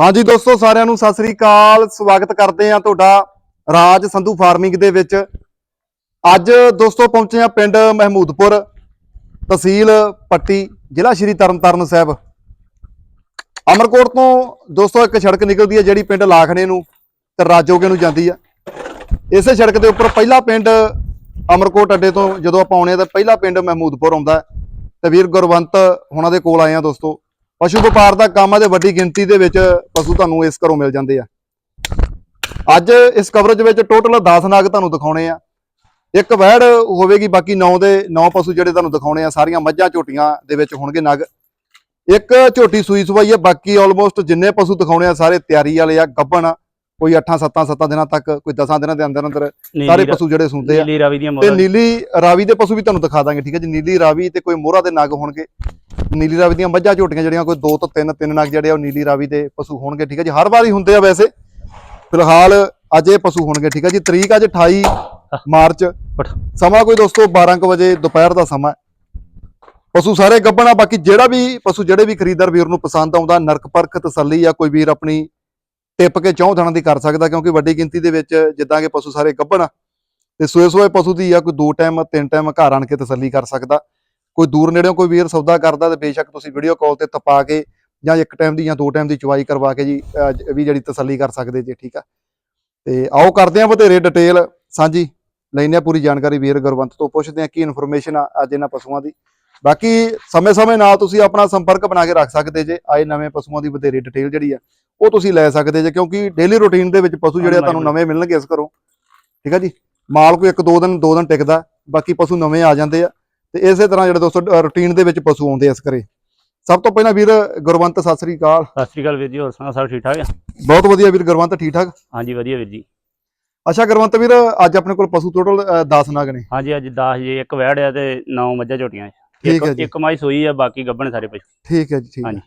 ਹਾਂਜੀ ਦੋਸਤੋ, ਸਾਰਿਆਂ ਨੂੰ ਸਤਿ ਸ੍ਰੀ ਅਕਾਲ। ਸਵਾਗਤ ਕਰਦੇ ਆ ਤੁਹਾਡਾ ਰਾਜ ਸੰਧੂ ਫਾਰਮਿੰਗ ਦੇ ਵਿੱਚ। ਅੱਜ ਦੋਸਤੋ, ਪਹੁੰਚੇ ਆ ਪਿੰਡ ਮਹਿਮੂਦਪੁਰ ਤਹਿਸੀਲ ਪੱਟੀ, ਜ਼ਿਲ੍ਹਾ ਸ਼੍ਰੀ ਤਰਨਤਾਰਨ ਸਾਹਿਬ। ਅਮਰਕੋਟ ਤੋਂ ਦੋਸਤੋ, ਇੱਕ ਸੜਕ ਨਿਕਲਦੀ ਹੈ, ਜਿਹੜੀ ਪਿੰਡ ਲਾਖਣੇ ਨੂੰ ਤੇ ਰਾਜੋਗੇ ਨੂੰ ਜਾਂਦੀ ਆ ਇਸੇ ਸੜਕ ਦੇ ਉੱਪਰ ਪਹਿਲਾ ਪਿੰਡ ਅਮਰਕੋਟ ਅੱਡੇ ਤੋਂ ਜਦੋਂ ਆਪਾਂ ਆਉਣੇ ਆ, ਤਾਂ ਪਹਿਲਾ ਪਿੰਡ ਮਹਿਮੂਦਪੁਰ ਆਉਂਦਾ ਹੈ। ਤੇ ਵੀਰ ਗੁਰਵੰਤ ਹੁਣਾਂ ਦੇ ਕੋਲ ਆਏ ਆ ਦੋਸਤੋ। ਪਸ਼ੂ ਵਪਾਰ ਦਾ ਕੰਮ ਆ ਤੇ ਵੱਡੀ ਗਿਣਤੀ ਦੇ ਵਿੱਚ ਪਸ਼ੂ ਤੁਹਾਨੂੰ ਇਸ ਘਰੋਂ ਮਿਲ ਜਾਂਦੇ ਆ। ਅੱਜ ਇਸ ਕਵਰੇਜ ਵਿੱਚ ਟੋਟਲ 10 ਨਾਗ ਤੁਹਾਨੂੰ ਦਿਖਾਉਣੇ ਆ। ਇੱਕ ਵਹਿੜ ਹੋਵੇਗੀ ਬਾਕੀ 9 ਦੇ 9 ਪਸ਼ੂ ਜਿਹੜੇ ਤੁਹਾਨੂੰ ਦਿਖਾਉਣੇ ਆ ਸਾਰੀਆਂ ਮੱਝਾਂ ਝੋਟੀਆਂ ਦੇ ਵਿੱਚ ਹੋਣਗੇ ਨਗ। ਇੱਕ ਝੋਟੀ ਸੂਈ ਸਵਾਈ ਆ ਬਾਕੀ ਆਲਮੋਸਟ ਜਿੰਨੇ ਪਸ਼ੂ ਦਿਖਾਉਣੇ ਆ ਸਾਰੇ ਤਿਆਰੀ ਵਾਲੇ ਆ ਗੱਭਣ ਆ। ਕੋਈ 8 7 7 ਦਿਨਾਂ ਤੱਕ ਕੋਈ 10 ਦਿਨਾਂ ਦੇ ਅੰਦਰ ਅੰਦਰ ਸਾਰੇ ਪਸ਼ੂ ਜਿਹੜੇ ਸੁਣਦੇ ਆ। ਤੇ ਨੀਲੀ ਰਾਵੀ ਦੇ ਪਸ਼ੂ ਵੀ ਤੁਹਾਨੂੰ ਦਿਖਾ ਦਾਂਗੇ ਠੀਕ ਹੈ ਜੀ? ਨੀਲੀ ਰਾਵੀ ਤੇ ਕੋਈ ਮੋਹਰਾ ਦੇ ਨਗ ਹੋਣਗੇ। ਨੀਲੀ ਰਾਵੀ ਦੀਆਂ ਮੱਝਾਂ ਝੋਟੀਆਂ ਜਿਹੜੀਆਂ, ਕੋਈ ਦੋ ਤੋਂ ਤਿੰਨ ਤਿੰਨ ਨਗ ਜਿਹੜੇ ਆ, ਉਹ ਨੀਲੀ ਰਾਵੀ ਦੇ ਪਸ਼ੂ ਹੋਣਗੇ, ਠੀਕ ਹੈ ਜੀ? ਹਰ ਵਾਰੀ ਹੁੰਦੇ ਆ ਵੈਸੇ। ਫਿਲਹਾਲ ਅੱਜ ਇਹ ਪਸ਼ੂ ਹੋਣਗੇ, ਠੀਕ ਹੈ ਜੀ? ਤਰੀਕ ਅੱਜ 28 ਮਾਰਚ। ਸਮਾਂ ਕੋਈ ਦੋਸਤੋ 12 ਕੁ ਵਜੇ, ਦੁਪਹਿਰ ਦਾ ਸਮਾਂ ਪਸ਼ੂ ਸਾਰੇ ਗੱਭਣਾ ਬਾਕੀ ਜਿਹੜਾ ਵੀ ਪਸ਼ੂ, ਜਿਹੜੇ ਵੀ ਖਰੀਦਦਾਰ ਵੀਰ ਨੂੰ ਪਸੰਦ ਆਉਂਦਾ, ਨਰਕ ਪਰਖ, ਤਸੱਲੀ ਆ ਕੋਈ ਵੀਰ ਆਪਣੀ ਟਿੱਪ ਕੇ ਚੌਂ ਥਣਾਂ ਦੀ ਕਰ ਸਕਦਾ, ਕਿਉਂਕਿ ਵੱਡੀ ਗਿਣਤੀ ਦੇ ਵਿੱਚ ਜਿੱਦਾਂ ਕਿ ਪਸ਼ੂ ਸਾਰੇ ਗੱਭਣ ਤੇ ਸੋਏ ਸੋਏ ਪਸ਼ੂ ਦੀ ਆ, ਕੋਈ ਦੋ ਟਾਈਮ, ਤਿੰਨ ਟਾਈਮ ਘਰ ਆਣ ਕੇ ਤਸੱਲੀ ਕਰ ਸਕਦਾ। ਕੋਈ ਦੂਰ ਨੇੜਿਓਂ ਕੋਈ ਵੀਰ ਸੌਦਾ ਕਰਦਾ ਤੇ ਬੇਸ਼ੱਕ ਤੁਸੀਂ ਵੀਡੀਓ ਕਾਲ ਤੇ ਤਪਾ ਕੇ ਜਾਂ ਇੱਕ ਟਾਈਮ ਦੀ ਜਾਂ ਦੋ ਟਾਈਮ ਦੀ ਚੁਆਈ ਕਰਵਾ ਕੇ ਜੀ ਵੀ ਜਿਹੜੀ ਤਸੱਲੀ ਕਰ ਸਕਦੇ ਜੀ ਠੀਕ ਆ? ਤੇ ਆਓ ਕਰਦੇ ਆ ਬਥੇਰੇ ਡਿਟੇਲ ਸਾਂਝੀ ਲੈਂਦੇ ਆ ਪੂਰੀ ਜਾਣਕਾਰੀ ਵੀਰ ਗੁਰਵੰਤ ਤੋਂ ਪੁੱਛਦੇ ਆ ਕੀ ਇਨਫੋਰਮੇਸ਼ਨ ਆ ਅੱਜ ਇਹਨਾਂ ਪਸ਼ੂਆਂ ਦੀ। ਬਾਕੀ ਸਮੇਂ-ਸਮੇਂ ਨਾਲ ਤੁਸੀਂ ਆਪਣਾ ਸੰਪਰਕ ਬਣਾ ਕੇ ਰੱਖ ਸਕਦੇ ਜੇ ਆਏ ਨਵੇਂ ਪਸ਼ੂਆਂ ਦੀ ਬਥੇਰੀ ਡਿਟੇਲ ਜਿਹੜੀ ਆ ਉਹ ਤੁਸੀਂ ਲੈ ਸਕਦੇ ਜੇ ਕਿਉਂਕਿ ਡੇਲੀ ਰੂਟੀਨ ਦੇ ਵਿੱਚ ਪਸ਼ੂ ਜਿਹੜੇ ਤੁਹਾਨੂੰ ਨਵੇਂ ਮਿਲਣਗੇ ਇਸ ਘਰੋਂ। ਠੀਕ ਆ ਜੀ? ਮਾਲ ਕੋਈ ਇੱਕ ਦੋ ਦਿਨ ਦੋ ਦਿਨ ਟਿਕਦਾ ਬਾਕੀ ਪਸ਼ੂ ਨਵੇਂ ਆ ਜਾਂਦੇ ਆ। ਤੇ ਇਸੇ ਤਰ੍ਹਾਂ ਜਿਹੜੇ ਦੋਸਤੋ ਰੂਟੀਨ ਦੇ ਵਿੱਚ ਪਸ਼ੂ ਆਉਂਦੇ ਆ ਇਸ ਘਰੇ। ਸਭ ਤੋਂ ਪਹਿਲਾਂ ਵੀਰ ਗੁਰਵੰਤ ਸਤਿ ਸ੍ਰੀ ਅਕਾਲ। ਸਤਿ ਸ੍ਰੀ ਅਕਾਲ ਵੀਰ ਜੀ ਹੋਰ ਸਭ ਠੀਕ ਠਾਕ ਆ? ਬਹੁਤ ਵਧੀਆ ਵੀਰ ਗੁਰਵੰਤ ਠੀਕ ਠਾਕ? ਹਾਂਜੀ ਵਧੀਆ ਵੀਰ ਜੀ। ਅੱਛਾ ਗੁਰਵੰਤ ਵੀਰ ਅੱਜ ਆਪਣੇ ਕੋਲ ਪਸ਼ੂ ਟੋਟਲ 10 ਨਗ ਨੇ। ਹਾਂਜੀ ਅੱਜ 10 ਜੀ ਇੱਕ ਵੈੜ ਆ ਤੇ 9 ਮੱਝਾਂ ਝੋਟੀਆਂ ਆ। ਠੀਕ ਹੈ ਜੀ। ਇੱਕ ਮਾਈ ਸੋਈ ਆ ਬਾਕੀ ਗੱਭਣ ਸਾਰੇ ਪਸ਼ੂ। ਠੀਕ ਹੈ ਜੀ ਠੀਕ ਹਾਂਜੀ।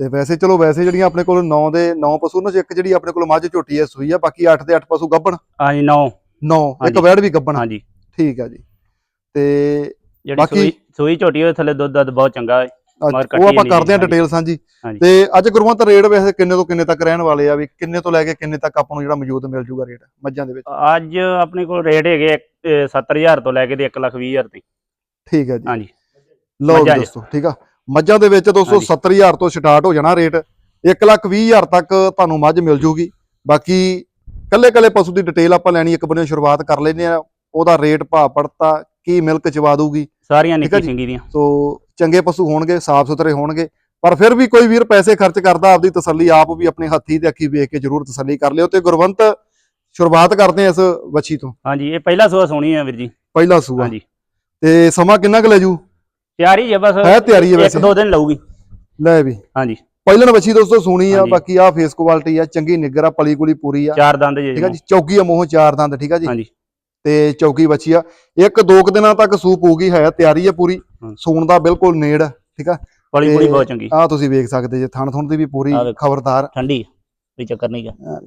ਤੇ ਵੈਸੇ ਚਲੋ ਵੈਸੇ ਜਿਹੜੀਆਂ ਆਪਣੇ ਕੋਲ 9 ਦੇ 9 ਪਸ਼ੂ ਉਹਨਾਂ ਚ ਇੱਕ ਜਿਹੜੀ ਆਪਣੇ ਕੋਲ ਮੱਝ ਝੋਟੀ ਹੈ ਸੂਈ ਆ ਬਾਕੀ 8 ਦੇ 8 ਪਸ਼ੂ ਗੱਭਣ। ਹਾਂਜੀ 9 9 ਇੱਕ। ਵੈੜ ਵੀ ਗੱਭਣ ਹਾਂਜੀ। ਠੀਕ ਹੈ ਜੀ। ਤੇ ਜਿਹੜੀ ਬਾਕੀ- ਸੋਈ ਸੋਈ ਝੋਟੀ ਉਹਦੇ ਥੱਲੇ ਦੁੱਧ ਦੱਧ ਬਹੁਤ ਚੰਗਾ ਹੈ। ਮਗਰ ਉਹ ਕੱਟੀ ਆਪਾਂ ਨਹੀਂ ਕਰਦੇ ਹਾਂ। ਡਿਟੇਲ ਸਾਂਝੀ ਹਾਂਜੀ। ਤੇ ਅੱਜ ਗੁਰਵੰਤ ਰੇਟ ਵੈਸੇ ਕਿੰਨੇ ਤੋਂ ਕਿੰਨੇ ਤੱਕ ਰਹਿਣ ਵਾਲੇ ਆ ਵੀ ਕਿੰਨੇ ਤੋਂ ਲੈ ਕੇ ਕਿੰਨੇ ਤੱਕ ਆਪਾਂ ਨੂੰ ਜਿਹੜਾ ਮੌਜੂਦ ਮਿਲ ਜੂਗਾ ਰੇਟ ਮੱਝਾਂ ਦੇ ਵਿੱਚ? ਅੱਜ ਆਪਣੇ ਕੋਲ ਰੇਟ ਹੈਗੇ ਇੱਕ, ਅਹ, 70000 ਤੋਂ ਲੈ ਕੇ ਤੇ 1 ਲੱਖ 20 ਹਜ਼ਾਰ ਤੱਕ। ਠੀਕ ਹੈ ਜੀ। ਹਾਂਜੀ। ਲਓ ਜੀ ਮੱਝਾਂ। ਦੋਸਤੋ ਠੀਕ ਆ। ਮੱਝਾਂ ਦੇ ਵਿੱਚ ਦੋਸਤੋ ਹਾਂਜੀ। 70000 ਤੋਂ ਸਟਾਰਟ ਹੋ ਜਾਣਾ ਰੇਟ। 1 ਲੱਖ 20 ਹਜ਼ਾਰ ਤੱਕ ਤੁਹਾਨੂੰ ਮੱਝ ਮਿਲ ਜੂਗੀ। ਬਾਕੀ ਕੱਲੇ ਕੱਲੇ ਪਸ਼ੂ ਦੀ ਡਿਟੇਲ ਆਪਾਂ ਲੈਣੀ ਇੱਕ ਬੰਨੇ ਸ਼ੁਰੂਆਤ ਕਰ ਲੈਨੇ ਆ ਉਹਦਾ ਰੇਟ ਭਾਅ ਪੜਤਾ ਕੀ ਮਿਲਕ ਚਵਾ ਦੂਗੀ ਸਾਰੀਆਂ ਨਿੱਕੀ। ਸਿੰਗੀ ਦੀਆਂ। ਸੋ ਚੰਗੇ ਪਸ਼ੂ ਹੋਣਗੇ ਸਾਫ਼ ਸੁਥਰੇ ਹੋਣਗੇ ਪਰ ਫਿਰ ਵੀ ਕੋਈ ਵੀਰ ਪੈਸੇ ਖਰਚ ਕਰਦਾ ਆਪਦੀ ਤਸੱਲੀ ਆਪ ਵੀ ਆਪਣੇ ਹੱਥੀ ਤੇ ਅੱਖੀ ਵੇਖ ਕੇ ਜ਼ਰੂਰ ਤਸੱਲੀ ਕਰ ਲਿਓ ਤੇ ਗੁਰਵੰਤ ਸ਼ੁਰੂਆਤ ਕਰਦੇ ਆ ਇਸ ਵੱਛੀ ਤੋਂ। ਹਾਂਜੀ ਇਹ ਪਹਿਲਾ ਸੂਆ ਸੋਣੀ ਆ ਵੀਰ ਜੀ। ਪਹਿਲਾ ਸੂਆ। ਹਾਂਜੀ। ਤੇ ਸਮਾਂ ਕਿੰਨਾ ਕੁ ਲੈ ਜੂ? ਤਿਆਰੀ ਹੈ ਬਸ ਹੈ ਤਿਆਰੀ ਹੈ ਵੈਸੇ। ਇੱਕ ਦੋ ਦਿਨ ਲਊਗੀ। ਲੈ ਵੀ। ਹਾਂਜੀ। ਪਹਿਲਣ ਵੱਛੀ ਦੋਸਤੋ ਸੋਹਣੀ ਆ। ਬਾਕੀ ਆ ਫੇਸ ਕੁਆਲਿਟੀ ਆ ਚੰਗੀ ਨਿੱਗਰ ਆ ਪਲੀ ਕੁਲੀ ਪੂਰੀ ਆ। ਚਾਰ ਦੰਦ ਜੀ ਠੀਕ ਆ ਜੀ। ਚੌਕੀ ਆ ਮੋਹ ਚਾਰ ਦੰਦ ਠੀਕ ਆ ਜੀ। ਹਾਂਜੀ। ਤੇ ਚੌਕੀ ਵੱਛੀ ਆ। ਇੱਕ ਦੋ ਕੁ ਦਿਨਾਂ ਤੱਕ ਸੂਪ ਹੋਊਗੀ ਹੈ ਤਿਆਰੀ ਆ ਪੂਰੀ। ਹਾਂ। ਸੂਣ ਦਾ ਬਿਲਕੁਲ ਨੇੜ ਠੀਕ ਆ? ਪਲੀ ਪੁਲੀ ਬਹੁਤ ਚੰਗੀ। ਆ ਤੁਸੀਂ ਵੇਖ ਸਕਦੇ ਜੇ ਥਣ ਥਣ ਦੀ ਵੀ ਪੂਰੀ ਆਹ ਵੇਖੋ। ਖਬਰਦਾਰ। ਠੰਡੀ ਆ, ਕੋਈ ਚੱਕਰ ਨਹੀਂ ਗਾ।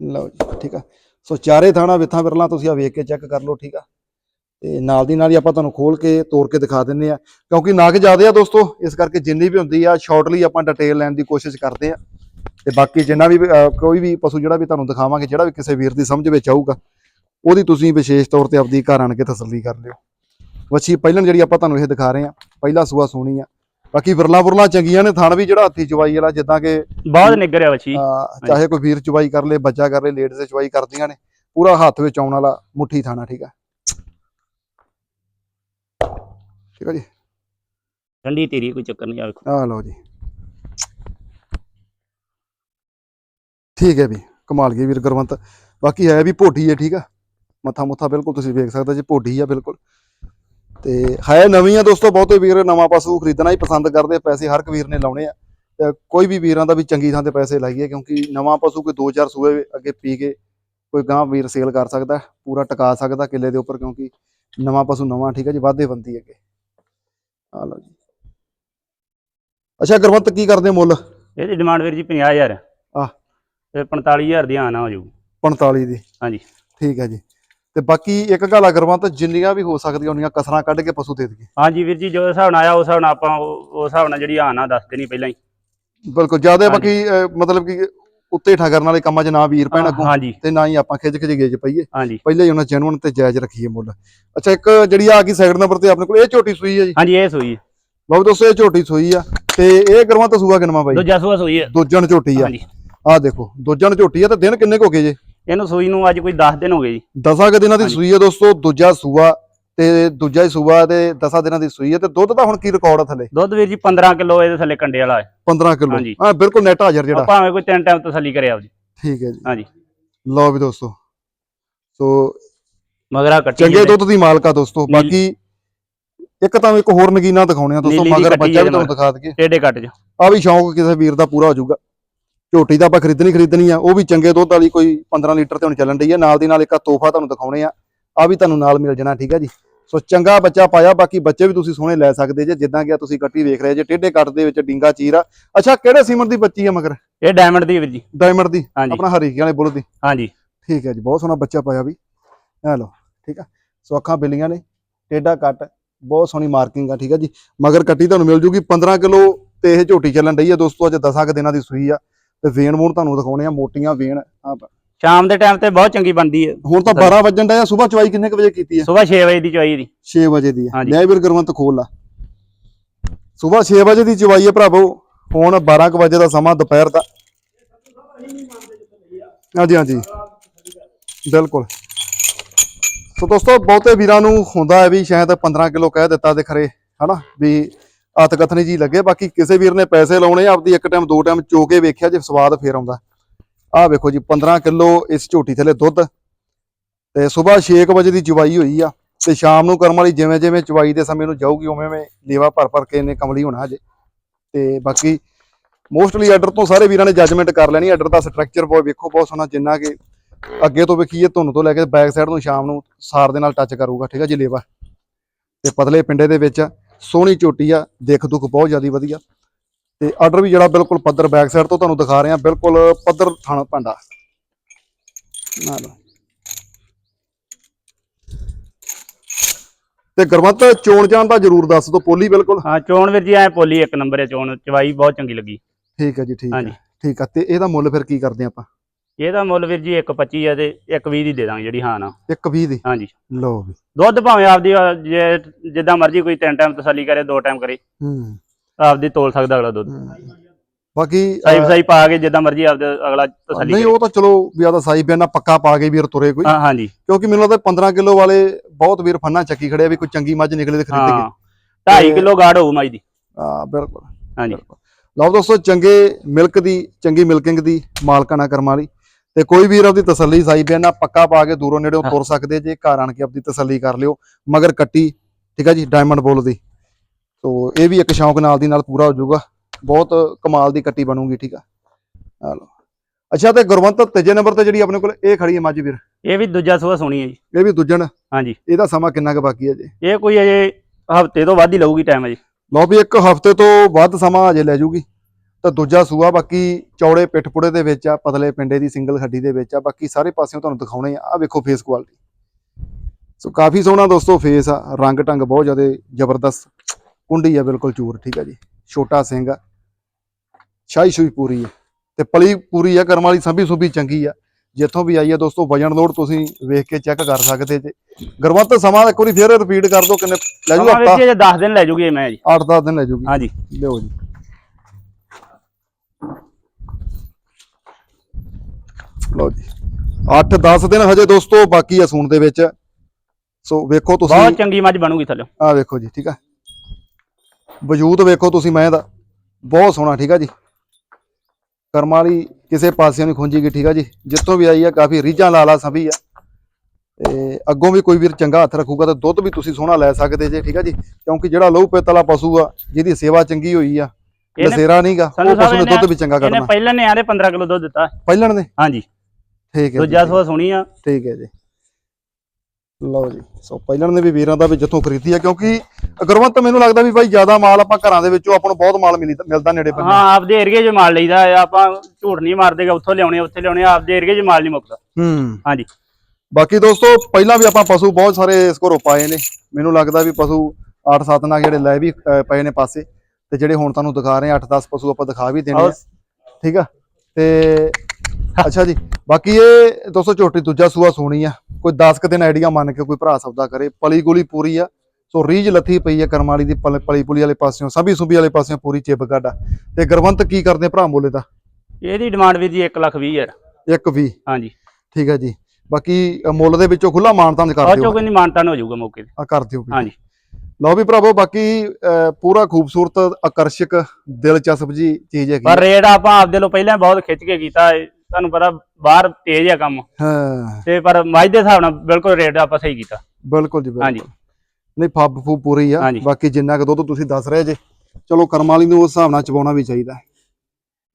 ਲਓ ਜੀ ਠੀਕ ਆ। ਸੋ ਚਾਰੇ ਥਾਣਾ ਵਿਥਾਂ ਵਿਰਲਾਂ ਤੁਸੀਂ ਆ ਵੇਖ ਕੇ ਚੈੱਕ ਕਰ ਲਓ ਠੀਕ ਆ। ਤੇ ਨਾਲ ਦੀ ਨਾਲ ਹੀ ਆਪਾਂ ਤੁਹਾਨੂੰ ਖੋਲ ਕੇ ਤੋੜ ਕੇ ਦਿਖਾ ਦਿੰਨੇ ਆ। ਕਿਉਂਕਿ ਨਗ ਜ਼ਿਆਦੇ ਆ ਦੋਸਤੋ ਇਸ ਕਰਕੇ ਜਿੰਨੀ ਵੀ ਹੁੰਦੀ ਆ ਸ਼ਾਰਟਲੀ ਆਪਾਂ ਡਿਟੇਲ ਲੈਣ ਦੀ ਕੋਸ਼ਿਸ਼ ਕਰਦੇ ਆ। ਤੇ ਬਾਕੀ ਜਿੰਨਾ ਵੀ ਕੋਈ ਵੀ ਪਸ਼ੂ ਜਿਹੜਾ ਵੀ ਤੁਹਾਨੂੰ ਦਿਖਾਵਾਂਗੇ ਜਿਹੜਾ ਵੀ ਕਿਸੇ ਵੀਰ ਦੀ ਸਮਝ ਵਿੱਚ ਆਊਗਾ ਉਹਦੀ ਤੁਸੀਂ ਵਿਸ਼ੇਸ਼ ਤੌਰ ਤੇ ਆਪਦੀ ਘਰ ਆਣ ਕੇ ਤਸੱਲੀ ਕਰ ਲਿਓ। ਵੱਛੀ ਪਹਿਲਾਂ ਜਿਹੜੀ ਆਪਾਂ ਤੁਹਾਨੂੰ ਇਹ ਦਿਖਾ ਰਹੇ ਆ ਪਹਿਲਾ ਸੂਆ ਸੋਹਣੀ ਆ। ਬਾਕੀ ਵਿਰਲਾ ਵਿਰਲਾ ਚੰਗੀਆਂ ਨੇ ਥਣ ਵੀ ਜਿਹੜਾ ਹੱਥੀ ਚਵਾਈ ਵਾਲਾ ਜਿੱਦਾਂ ਕਿ ਬਹੁਤ ਨਿੱਗਰ ਆ ਬੱਚੀ ਅਹ ਚਾਹੇ ਕੋਈ ਵੀਰ ਚਵਾਈ ਕਰ ਲੇ ਬੱਚਾ ਕਰ ਲੇ ਲੇਡੀਜ਼ ਦੇ ਚਵਾਈ ਕਰਦੀਆਂ ਨੇ ਪੂਰਾ ਹੱਥ ਵਿੱਚ ਆਉਣ ਵਾਲਾ ਮੁੱਠੀ ਥਾਣਾ ਠੀਕ ਆ? ਠੀਕ ਆ ਜੀ? ਠੰਡੀ ਤੇਰੀ ਕੋਈ ਚੱਕਰ ਨਹੀਂ ਆ ਵੇਖੋ। ਆ ਲਓ ਜੀ। ਠੀਕ ਹੈ ਵੀ ਕਮਾਲ ਗਈ ਵੀਰ ਗੁਰਵੰਤ। ਬਾਕੀ ਹੈ ਵੀ ਭੋਟੀ ਹੈ ਠੀਕ ਆ? ਮੱਥਾ ਮੁੱਥਾ ਬਿਲਕੁਲ ਤੁਸੀਂ ਵੇਖ ਸਕਦੇ ਜੀ ਭੋਟੀ ਆ ਬਿਲਕੁਲ। ਤੇ ਹੈ ਨਵੀਂ ਆ ਦੋਸਤੋ ਬਹੁਤੇ ਵੀਰ ਨਵਾਂ ਪਸ਼ੂ ਖਰੀਦਣਾ ਹੀ ਪਸੰਦ ਕਰਦੇ ਆ, ਪੈਸੇ ਹਰ ਇੱਕ ਵੀਰ ਨੇ ਲਾਉਣੇ ਆ। ਕੋਈ ਵੀ ਵੀਰਾਂ ਦਾ ਵੀ ਚੰਗੀ ਥਾਂ ਤੇ ਪੈਸੇ ਲਾਈਏ ਕਿਉਂਕਿ ਨਵਾਂ ਪਸ਼ੂ ਕੋਈ 2-4 ਸੂਏ ਅੱਗੇ ਪੀ ਕੇ ਕੋਈ ਗਾਂ ਵੀਰ ਸੇਲ ਕਰ ਸਕਦਾ ਪੂਰਾ ਟਿਕਾ ਸਕਦਾ ਕਿੱਲੇ ਦੇ ਉੱਪਰ ਕਿਉਂਕਿ ਨਵਾਂ ਪਸ਼ੂ ਨਵਾਂ ਠੀਕ ਹੈ ਜੀ ਵਾਧੇ ਬੰਦੀ ਅੱਗੇ। ਆ ਲਓ ਜੀ। ਅੱਛਾ ਗੁਰਵੰਤ ਕੀ ਕਰਦੇ ਮੁੱਲ? ਇਹਦੀ ਡਿਮਾਂਡ ਵੀਰ ਜੀ 50000 ਆਹ। ਤੇ 45000 ਦੀ ਆਣਾ ਹੋ ਜਾਊ 45 ਦੀ। ਹਾਂਜੀ। ਠੀਕ ਹੈ ਜੀ। ਤੇ ਬਾਕੀ ਇੱਕ ਗੱਲ ਆ ਗੁਰਵੰਤ ਜਿੰਨੀਆਂ ਵੀ ਹੋ ਸਕਦੀਆਂ ਉਹਨੀਆਂ ਕਸਰਾਂ ਕੱਢ ਕੇ ਪਸ਼ੂ ਦੇ ਦਈਏ। ਹਾਂਜੀ ਵੀਰ ਜੀ ਜੋ ਹਿਸਾਬ ਨਾਲ ਆਇਆ ਉਸ ਹਿਸਾਬ ਨਾਲ ਆਪਾਂ ਉਸ ਹਿਸਾਬ ਨਾਲ ਜਿਹੜੀ ਆਣਾ ਦੱਸ ਦੇਣੀ ਪਹਿਲਾਂ ਹੀ। ਬਿਲਕੁਲ ਜ਼ਿਆਦਾ। ਬਾਕੀ ਮਤਲਬ ਕਿ ਉੱਤੇ ਠਾ ਕਰਨ ਵਾਲੇ ਕੰਮਾਂ 'ਚ ਨਾ ਵੀਰ ਭੈਣ ਅੱਗੋਂ ਤੇ ਨਾ ਹੀ ਆਪਾਂ ਖਿੱਚ ਖਿੱਚ ਗੇਜ ਪਈਏ। ਹਾਂਜੀ। ਪਹਿਲੇ ਹੀ ਉਹਨਾਂ ਜੈਨੂਨ ਤੇ ਜਾਇਜ਼ ਰੱਖੀਏ ਮੁੱਲ। ਅੱਛਾ ਇੱਕ ਜਿਹੜੀ ਆ ਗਈ ਸੈਕਿੰਡ ਨੰਬਰ ਤੇ ਆਪਣੇ ਕੋਲ ਇਹ ਝੋਟੀ ਸੂਈ ਹੈ ਜੀ? ਹਾਂਜੀ ਇਹ ਸੂਈ ਹੈ। ਬਾਬੂ ਦੋਸਤੋ ਇਹ ਝੋਟੀ ਸੂਈ ਆ। ਤੇ ਇਹ ਕਰਵਾ ਤਾਂ ਸੂਆ ਕਿਨਵਾ ਬਾਈ? ਦੂਜਾ ਸੂਆ ਸੂਈ ਹੈ ਦੂਜਣ ਝੋਟੀ ਆ। ਹਾਂਜੀ ਆ ਦੇਖੋ ਦੂਜਣ ਝੋਟੀ ਆ ਤੇ ਦਿਨ ਕਿੰਨੇ ਕੁ ਹੋ ਗਏ ਜੇ? ਇਹਨੂੰ ਸੂਈ ਨੂੰ ਅੱਜ ਕੋਈ 10 ਦਿਨ ਹੋ ਗਏ ਜੀ। ਦਸਾਂ ਕੁ ਦਿਨਾਂ ਦੀ। ਸੂਈ ਆ ਦੋਸਤੋ ਦੂਜਾ ਸੂਆ ਤੇ ਦੂਜਾ ਹੀ ਸੂਆ ਤੇ ਦਸਾਂ ਦਿਨਾਂ ਦੀ ਸੂਈ ਆ ਤੇ ਦੁੱਧ ਦਾ ਹੁਣ ਕੀ ਰਿਕਾਰਡ ਆ ਥੱਲੇ? ਦੁੱਧ ਵੀਰ ਜੀ 15 ਕਿਲੋ ਇਹਦੇ ਥੱਲੇ ਕੰਡੇ ਵਾਲਾ ਹੈ। 15 ਕਿਲੋ। ਹਾਂਜੀ। ਹਾਂ ਬਿਲਕੁਲ ਨੈਟ ਹਾਜ਼ਰ ਜਿਹੜਾ। ਭਾਵੇਂ ਕੋਈ ਤਿੰਨ ਟਾਈਮ ਤਸੱਲੀ ਕਰੇ ਆਪਦੀ ਠੀਕ ਹੈ ਜੀ। ਹਾਂਜੀ। ਲਓ ਵੀ ਦੋਸਤੋ। ਸੋ ਮਗਰਾ ਕੱਟੀ ਚੰਗੇ। ਦੁੱਧ ਦੀ ਮਾਲਕਾ ਦੋਸਤੋ। ਨੀਲੀ- ਬਾਕੀ ਇੱਕ ਤਾਂ ਇੱਕ ਹੋਰ ਨਗੀਨਾ ਦਿਖਾਉਣੇ ਆ ਦੋਸਤੋ ਨੀਲੀ ਦੀ ਮਗਰ ਕੱਟੀ ਬੱਚਾ ਵੀ ਇਹਦੇ ਤੁਹਾਨੂੰ ਦਿਖਾ ਦਈਏ। ਟੇਢੇ ਕੱਟ ਚ ਆ ਵੀ ਸ਼ੌਂਕ ਕਿਸੇ ਵੀਰ ਦਾ ਪੂਰਾ ਹੋ ਜਾਊਗਾ। ਝੋਟੀ ਤਾਂ ਆਪਾਂ ਖਰੀਦਣੀ ਖਰੀਦਣੀ ਆ ਉਹ ਵੀ ਚੰਗੇ ਦੁੱਧ ਵਾਲੀ ਕੋਈ 15 ਲੀਟਰ ਤੇ ਹੁਣ ਚੱਲਣ ਡਈ ਆ। ਨਾਲ ਦੀ ਨਾਲ ਇੱਕ ਤੋਹਫਾ ਤੁਹਾਨੂੰ ਦਿਖਾਉਣੇ ਆ। ਆ ਵੀ ਤੁਹਾਨੂੰ ਨਾਲ ਮਿਲ ਜਾਣਾ ਠੀਕ ਹੈ ਜੀ। ਸੋ ਚੰਗਾ ਬੱਚਾ ਪਾਇਆ ਬਾਕੀ ਬੱਚੇ ਵੀ ਤੁਸੀਂ ਸੋਹਣੇ ਲੈ ਸਕਦੇ ਜੇ ਜਿੱਦਾਂ ਕਿ ਆ ਤੁਸੀਂ ਕੱਟੀ ਵੇਖ ਰਹੇ ਜੇ ਟੇਢੇ ਕੱਟ ਦੇ ਵਿੱਚ ਡਿੰਗਾ ਚੀਰ ਆ। ਅੱਛਾ ਕਿਹੜੇ ਸੀਮਨ ਦੀ ਬੱਚੀ ਆ ਮਗਰ? ਇਹ ਡਾਇਮੰਡ ਦੀ ਵੀਰ ਜੀ। ਡਾਇਮੰਡ ਦੀ ਆਪਣਾ ਹਰੀਕੇ ਵਾਲੇ ਬੁੱਲ ਦੀ। ਹਾਂਜੀ। ਠੀਕ ਹੈ ਜੀ ਬਹੁਤ ਸੋਹਣਾ ਬੱਚਾ ਪਾਇਆ ਵੀ। ਇਹ ਲਓ ਠੀਕ ਆ। ਸੋ ਅੱਖਾਂ ਬਿੱਲੀਆਂ ਨੇ ਟੇਡਾ ਕੱਟ ਬਹੁਤ ਸੋਹਣੀ ਮਾਰਕਿੰਗ ਆ ਠੀਕ ਆ ਜੀ। ਮਗਰ ਕੱਟੀ ਤੁਹਾਨੂੰ ਮਿਲ ਜੂਗੀ 15 ਕਿਲੋ ਤੇ ਇਹ ਝੋਟੀ ਚੱਲਣ ਡਈ ਆ ਦੋਸਤੋ ਅੱਜ 10 ਕੁ ਦਿਨਾਂ ਦੀ ਸੂਈ ਆ। ਤੇ ਵੇਣ ਮੂਣ ਤੁਹਾਨੂੰ ਦਿਖਾਉਣੇ ਆ ਮੋਟੀਆਂ ਵੇਣ ਆ ਬ- ਸ਼ਾਮ ਦੇ ਟਾਈਮ ਤੇ ਬਹੁਤ ਚੰਗੀ ਬਣਦੀ ਹੈ ਹੁਣ ਤਾਂ 12 ਵਜਣ ਡਿਆ ਸਵੇਰ ਚਵਾਈ ਕਿੰਨੇ ਕੁ ਵਜੇ ਕੀਤੀ ਆ? ਸਵੇਰ 6 ਵਜੇ ਦੀ ਚੋਈ ਦੀ। 6 ਵਜੇ ਦੀ ਆ। ਹਾਂਜੀ। ਲੈ ਵੀਰ ਗੁਰਵੰਤ ਖੋਲ ਲਾ। ਸਵੇਰ 6 ਵਜੇ ਦੀ ਚਵਾਈ ਆ ਭਰਾਵੋ। ਹੁਣ 12 ਕੁ ਵਜੇ ਦਾ ਸਮਾਂ ਦੁਪਹਿਰ ਦਾ। ਹਾਂਜੀ ਹਾਂਜੀ। ਬਿਲਕੁਲ। ਸੋ ਦੋਸਤੋ ਬਹੁਤੇ ਵੀਰਾਂ ਨੂੰ ਹੁੰਦਾ ਹੈ ਵੀ ਸ਼ਾਇਦ 15 ਕਿਲੋ ਕਹਿ ਦਿੱਤਾ ਤੇ ਖਰੇ ਹਨਾ? ਵੀ ਹੱਥ ਜੀ ਲੱਗੇ, ਬਾਕੀ ਕਿਸੇ ਵੀਰ ਨੇ ਪੈਸੇ ਲਾਉਣੇ ਆਪਦੀ ਇੱਕ ਟਾਈਮ ਦੋ ਟਾਈਮ ਚੋ ਕੇ ਵੇਖਿਆ ਜੇ ਸਵਾਦ ਫੇਰ ਆਉਂਦਾ। ਆਹ ਵੇਖੋ ਜੀ 15 ਕਿਲੋ ਇਸ ਝੋਟੀ ਥੱਲੇ ਦੁੱਧ ਤੇ ਸਵੇਰ 6 ਵਜੇ ਦੀ ਚਵਾਈ ਹੋਈ ਆ ਤੇ ਸ਼ਾਮ ਨੂੰ ਕਰਮ ਵਾਲੀ ਜਿਵੇਂ ਜਿਵੇਂ ਚਵਾਈ ਦੇ ਸਮੇਂ ਨੂੰ ਜਾਊਗੀ, ਉਵੇਂ ਉਵੇਂ ਲੇਵਾ ਭਰ ਭਰ ਕੇ ਇਹਨੇ ਕਮਲੀ ਹੋਣਾ ਹਜੇ। ਤੇ ਬਾਕੀ ਮੋਸਟਲੀ ਆਰਡਰ ਤੋਂ ਸਾਰੇ ਵੀਰਾਂ ਨੇ ਜੱਜਮੈਂਟ ਕਰ ਲੈਣੀ ਆਰਡਰ ਦਾ ਸਟਰਕਚਰ ਬਹੁਤ ਵੇਖੋ, ਬਹੁਤ ਸੋਹਣਾ, ਜਿੰਨਾ ਕਿ ਅੱਗੇ ਤੋਂ ਵੇਖੀਏ, ਤੁਹਾਨੂੰ ਤੋਂ ਲੈ ਕੇ ਬੈਕ ਸਾਈਡ ਨੂੰ ਸ਼ਾਮ ਨੂੰ ਸਾਰ ਦੇ ਨਾਲ ਟੱਚ ਕਰੂਗਾ, ਠੀਕ ਆ ਜੀ ਲੇਵਾ। ਤੇ ਪਤਲੇ ਪਿੰਡੇ ਦੇ ਵਿੱਚ ਸੋਹਣੀ ਝੋਟੀ ਆ ਦੇਖ ਦੁਖ ਬਹੁਤ ਜ਼ਿਆਦਾ ਵਧੀਆ। ਤੇ ਆਰਡਰ ਵੀ ਜਿਹੜਾ ਬਿਲਕੁਲ ਪੱਧਰ ਬੈਕ ਸਾਈਡ ਤੋਂ ਤੁਹਾਨੂੰ ਦਿਖਾ ਰਹੇ ਆ ਬਿਲਕੁਲ ਪੱਧਰ ਥਣ ਭਾਂਡਾ। ਨਾ ਲਓ ਤੇ ਗੁਰਵੰਤ ਚੋਣ ਜਾਣ ਦਾ ਜਰੂਰ ਦੱਸ ਦਿਓ ਪੋਲੀ ਬਿਲਕੁਲ। ਹਾਂ ਚੋਣ ਵੀਰ ਜੀ ਐ ਪੋਲੀ ਇੱਕ ਨੰਬਰ ਹੈ ਚੋਣ ਚਵਾਈ ਬਹੁਤ ਚੰਗੀ ਲੱਗੀ। ਠੀਕ ਹੈ ਜੀ ਠੀਕ ਹਾਂਜੀ। ਹੈ ਠੀਕ ਆ ਤੇ ਇਹਦਾ ਮੁੱਲ ਫਿਰ ਕੀ ਕਰਦੇ ਆਪਾਂ? ਇਹਦਾ ਮੁੱਲ ਵੀਰ ਜੀ 1.25 ਹੈ ਤੇ 1.20 ਦੀ ਦੇ ਦਾਂਗੇ ਜਿਹੜੀ ਹਾਂ ਨਾ। 120 ਦੀ? ਹਾਂਜੀ। ਲਓ ਵੀ। ਦੁੱਧ ਭਾਵੇਂ ਆਪਦੀ ਅਹ, ਜੇ ਜਿੱਦਾਂ ਮਰਜ਼ੀ ਕੋਈ ਤਿੰਨ ਟਾਈਮ ਤਸੱਲੀ ਕਰੇ ਦੋ ਟਾਈਮ ਕਰੇ ਹੂੰ। ਆਪਦੀ ਤੋਲ ਸਕਦਾ ਅਗਲਾ ਦੁੱਧ। ਬਾਕੀ ਸਾਈ ਅਹ, ਸਾਈ ਪਾ ਕੇ ਜਿੱਦਾਂ ਮਰਜ਼ੀ ਆਪਦੇ ਅਗਲਾ ਤਸੱਲੀ ਨਹੀਂ ਕਰੇ। ਉਹ ਤਾਂ ਚਲੋ ਵੀ ਆਦਾ ਸਾਈ ਬਿਆਨਾ ਪੱਕਾ ਪਾ ਕੇ ਵੀਰ ਤੁਰੇ ਕੋਈ। ਹਾਂ ਹਾਂਜੀ। ਕਿਉਂਕਿ ਮੈਨੂੰ ਲੱਗਦਾ 15 ਕਿਲੋ ਵਾਲੇ ਬਹੁਤ ਵੀਰ ਫੰਨਾ ਚੱਕੀ ਖੜੇ ਆ ਵੀ ਕੋਈ ਚੰਗੀ ਮੱਝ ਨਿਕਲੇ ਤੇ ਖਰੀਦ ਹਾਂ। ਕੇ। 2.5 ਕਿਲੋ ਗਾੜ ਹੋਊ ਮਾਈ ਦੀ। ਹਾਂ ਬਿਲਕੁਲ। ਹਾਂਜੀ। ਲਓ ਦੋਸਤੋ ਚੰਗੇ ਮਿਲਕ ਦੀ ਚੰਗੀ ਮਿਲਕਿੰਗ ਦੀ ਮਾਲਕਾਨਾ ਕਰਮਾਂ ਵਾਲੀ। ਤੇ ਕੋਈ ਵੀਰ ਆਪਦੀ ਤਸੱਲੀ ਸਾਈ ਬਿਆਨਾ ਪੱਕਾ ਪਾ ਕੇ ਦੂਰੋਂ ਨੇੜੇੋਂ ਤੁਰ ਸਕਦੇ ਜੇ ਘਰ ਆਣ ਕੇ ਆਪਦੀ ਤਸੱਲੀ ਕਰ ਲਿਓ ਮਗਰ ਕੱਟੀ ਠੀਕ ਆ ਜੀ ਡਾਇਮੰਡ ਬੋਲ ਦੀ। ਸੋ ਇਹ ਵੀ ਇੱਕ ਸ਼ੌਂਕ ਨਾਲ ਦੀ ਨਾਲ ਪੂਰਾ ਹੋ ਜਾਊਗਾ ਬਹੁਤ ਕਮਾਲ ਦੀ ਕੱਟੀ ਬਣੂਗੀ ਠੀਕ ਆ। ਲਓ। ਅੱਛਾ ਤੇ ਗੁਰਵੰਤ ਤੀਜੇ ਨੰਬਰ ਤੇ ਜਿਹੜੀ ਆਪਣੇ ਕੋਲ ਇਹ ਖੜੀ ਹੈ ਮੱਝ ਵੀਰ? ਇਹ ਵੀ ਦੂਜਾ ਸੂਆ ਸੋਣੀ ਹੈ ਜੀ। ਇਹ ਵੀ ਦੁੱਜਣ? ਹਾਂਜੀ। ਇਹਦਾ ਸਮਾਂ ਕਿੰਨਾ ਕੁ ਬਾਕੀ ਹੈ ਜੀ? ਇਹ ਕੋਈ ਅਜੇ ਹਫ਼ਤੇ ਤੋਂ ਵੱਧ ਹੀ ਲਊਗੀ ਟਾਈਮ ਅਜੇ ਲਓ ਵੀ ਇੱਕ ਹਫ਼ਤੇ ਤੋਂ ਵੱਧ ਸਮਾਂ ਅਜੇ ਲੈ ਜੂਗੀ ਤਾਂ ਦੂਜਾ ਸੂਆ ਬਾਕੀ ਚੌੜੇ ਪਿੱਠਪੁੜੇ ਦੇ ਵਿੱਚ ਆ ਪਤਲੇ ਪਿੰਡੇ ਦੀ ਸਿੰਗਲ ਹੱਡੀ ਦੇ ਵਿੱਚ ਆ ਬਾਕੀ ਸਾਰੇ ਪਾਸਿਓਂ ਤੁਹਾਨੂੰ ਦਿਖਾਉਣੇ ਆ। ਆਹ ਵੇਖੋ ਫੇਸ ਕੁਆਲਿਟੀ ਸੋ ਕਾਫੀ ਸੋਹਣਾ ਦੋਸਤੋ ਫੇਸ ਆ ਰੰਗ ਟੰਗ ਬਹੁਤ ਜ਼ਿਆਦਾ ਜ਼ਬਰਦਸਤ। ਕੁੰਡੀ ਆ ਬਿਲਕੁਲ ਚੂਰ ਠੀਕ ਆ ਜੀ। ਛੋਟਾ ਸਿੰਘ ਆ। ਸ਼ਾਹੀ ਸ਼ੂਈ ਪੂਰੀ ਆ। ਤੇ ਪਲੀ ਪੂਰੀ ਆ ਕਰਮ ਵਾਲੀ ਸੰਭੀ ਸੁਭੀ ਚੰਗੀ ਆ। ਜਿੱਥੋਂ ਵੀ ਆਈ ਆ ਦੋਸਤੋ ਵਜਨ ਲੋਡ ਤੁਸੀਂ ਵੇਖ ਕੇ ਚੈੱਕ ਕਰ ਸਕਦੇ ਜੇ। ਗੁਰਵੰਤ ਸਮਾਂ ਇੱਕ ਵਾਰੀ ਫੇਰ ਰਿਪੀਟ ਕਰ ਦਿਓ ਕਿੰਨੇ ਲੈ ਜੂ ਹਫਤਾ। ਜੀ ਅਜੇ 10 ਦਿਨ ਲੈ ਜੂਗੀ ਮੈਂ ਜੀ। 8-10 ਦਿਨ ਲੈ ਜੂਗੀ। ਹਾਂਜੀ ਲਿਓ ਜੀ। ਲਓ ਜੀ। 8-10 ਦਿਨ ਹਜੇ ਦੋਸਤੋ ਬਾਕੀ ਆ ਸੂਣ ਦੇ ਵਿੱਚ। ਸੋ ਵੇਖੋ ਤੁਸੀਂ ਬਹੁਤ ਚੰਗੀ ਮੱਝ ਬਣੂਗੀ ਥੱਲੇ। ਆ ਵੇਖੋ ਜੀ ਠੀਕ ਆ। ਵਜੂਦ ਵੇਖੋ ਤੁਸੀਂ ਮੈਂ ਦਾ ਬਹੁਤ ਸੋਹਣਾ ਠੀਕ ਆ ਜੀ। ਕਰਮਾਂ ਵਾਲੀ ਕਿਸੇ ਪਾਸਿਓਂ ਨਹੀਂ ਖੁੰਜੀ ਗਈ ਠੀਕ ਆ ਜੀ। ਜਿੱਥੋਂ ਵੀ ਆਈ ਆ ਕਾਫੀ ਰੀਝਾਂ ਲਾਲਾ ਸਭੀ ਆ। ਤੇ ਅੱਗੋਂ ਵੀ ਕੋਈ ਵੀਰ ਚੰਗਾ ਹੱਥ ਰੱਖੂਗਾ ਤਾਂ ਦੁੱਧ ਵੀ ਤੁਸੀਂ ਸੋਹਣਾ ਲੈ ਸਕਦੇ ਜੇ ਠੀਕ ਆ ਜੀ। ਕਿਉਂਕਿ ਜਿਹੜਾ ਲਹੂ ਪੇਤ ਵਾਲਾ ਪਸ਼ੂ ਆ ਜਿਹਦੀ ਸੇਵਾ ਚੰਗੀ ਹੋਈ ਆ ਲਸੇਰਾ ਨਹੀਂਗਾ ਉਹ ਪਸ਼ੂ ਨੇ ਦੁੱਧ ਵੀ ਚੰਗਾ ਇਹਨੇ ਕਰਨਾ। ਪਹਿਲਾਂ ਨੇ ਆਦੇ 15 ਕਿਲੋ ਦੁੱਧ ਦਿੱਤਾ। ਪਹਿਲਣ ਦੇ ਹਾਂਜੀ। ਠੀਕ ਹੈ ਦੂਜਾ ਸੂਆ ਸੋਣੀ ਆ। ਠੀਕ ਹੈ ਜੀ। ਲਓ ਜੀ ਸੋ ਪਹਿਲਣ ਨੇ ਵੀ ਵੀਰਾਂ ਦਾ ਵੀ ਜਿੱਥੋਂ ਖਰੀਦੀ ਆ ਕਿਉਂਕਿ ਗੁਰਵੰਤ ਮੈਨੂੰ ਲੱਗਦਾ ਵੀ ਬਾਈ ਜ਼ਿਆਦਾ ਮਾਲ ਆਪਾਂ ਘਰਾਂ ਦੇ ਵਿੱਚੋਂ ਆਪਾਂ ਨੂੰ ਬਹੁਤ ਮਾਲ ਮਿਲੀ ਮਿਲਦਾ ਨੇੜੇ ਬੰਨੇ ਹਾਂ ਆਪਦੇ ਏਰੀਏ 'ਚ ਮਾਲ ਲਈਦਾ ਆ, ਆਪਾਂ ਝੂਠ ਨਹੀਂ ਮਾਰਦੇਗਾ ਉੱਥੋਂ ਲਿਆਉਣੇ ਉੱਥੇ ਲਿਆਉਣੇ ਆਪਦੇ ਏਰੀਏ 'ਚ ਮਾਲ ਨਹੀਂ ਮੁੱਕਦਾ। ਹੂੰ। ਹਾਂਜੀ। ਬਾਕੀ ਦੋਸਤੋ ਪਹਿਲਾਂ ਵੀ ਆਪਾਂ ਪਸ਼ੂ ਬਹੁਤ ਸਾਰੇ ਇਸ ਘਰੋਂ ਪਾਏ ਨੇ। ਮੈਨੂੰ ਲੱਗਦਾ ਵੀ ਪਸ਼ੂ 8-7 ਨਾਲ ਜਿਹੜੇ ਲੈ ਵੀ ਪਏ ਨੇ ਪਾਸੇ। ਤੇ ਜਿਹੜੇ ਹੁਣ ਤੁਹਾਨੂੰ ਦਿਖਾ ਰਹੇ ਆ 8-10 ਪਸ਼ੂ ਆਪਾਂ ਦਿਖਾ ਵੀ ਦੇਣੇ ਆ। ਠੀਕ ਆ? ਤੇ ਅੱਛਾ ਜੀ ਬਾਕੀ ਇਹ ਦੋਸਤੋ ਝੋਟੀ ਦੂਜਾ ਸੂਆ ਸੋਣੀ ਆ। ਕੋਈ 10 ਕੁ ਦਿਨ ਆਈਡੀਆ ਮੰਨ ਕੇ ਕੋਈ ਭਰਾ ਸੌਦਾ ਕਰੇ। ਪਲੀ ਗੋਲੀ ਪੂਰੀ ਆ। ਸੋ ਰੀਜ ਲੱਥੀ ਪਈ ਆ ਕਰਮ ਵਾਲੀ ਦੀ ਪਲ- ਪਲੀ ਵਾਲੇ ਪਾਸਿਓਂ ਸਭੀ ਸੁਭੀ ਵਾਲੇ ਪਾਸਿਓਂ ਪੂਰੀ ਚਿਪ ਗੱਡ। ਆ ਤੇ ਗੁਰਵੰਤ ਕੀ ਕਰਦੇ ਆ ਭਰਾ ਮੋਲੇ ਦਾ? ਇਹਦੀ ਡਿਮਾਂਡ ਵੀਰ ਜੀ 1 ਲੱਖ 20 ਹਜ਼ਾਰ। ਇੱਕ ਵੀ ਹਾਂਜੀ। ਠੀਕ ਆ ਜੀ। ਬਾਕੀ ਮੁੱਲ ਦੇ ਵਿੱਚੋਂ ਖੁੱਲਾ ਮਾਨਤਾਨ ਕਰ ਦਿਓ ਚੋਂ ਕੋਈ ਮਾਨਤਾਨ ਹੋ ਜਾਊਗਾ ਮੌਕੇ ਤੇ। ਆ ਕਰ ਦਿਓ ਵੀ। ਹਾਂਜੀ। ਲਓ ਵੀ ਭਰਾਵੋ ਬਾਕੀ ਪੂਰਾ ਖੂਬਸੂਰਤ ਆਕਰਸ਼ਕ ਦਿਲਚਸਪ ਜੀ ਚੀਜ਼ ਹੈਗੀ। ਪਰ ਰੇਟ ਆਪਾਂ ਆਪਦੇ ਲੋ ਪਹਿਲਾਂ ਬਹੁਤ ਖਿੱਚ ਕੇ ਕੀਤਾ ਹੈ। ਤੁਹਾਨੂੰ ਪਤਾ ਬਾਹਰ ਤੇਜ਼ ਆ ਕੰਮ। ਹਾਂ। ਤੇ ਪਰ ਮੱਝ ਦੇ ਹਿਸਾਬ ਨਾਲ ਬਿਲਕੁਲ ਰੇਟ ਆਪਾਂ ਸਹੀ ਕੀਤਾ। ਬਿਲਕੁਲ ਜੀ ਹਾਂਜੀ। ਨਹੀਂ ਫੱਬ ਫੂ ਪੂਰੀ ਆ। ਬਾਕੀ ਜਿੰਨਾ ਕੁ ਦੁੱਧ ਤੁਸੀਂ ਦੱਸ ਰਹੇ ਜੇ ਚਲੋ ਕਰਮ ਵਾਲੀ ਨੂੰ ਉਸ ਹਿਸਾਬ ਨਾਲ ਚਵਾਉਣਾ ਵੀ ਚਾਹੀਦਾ।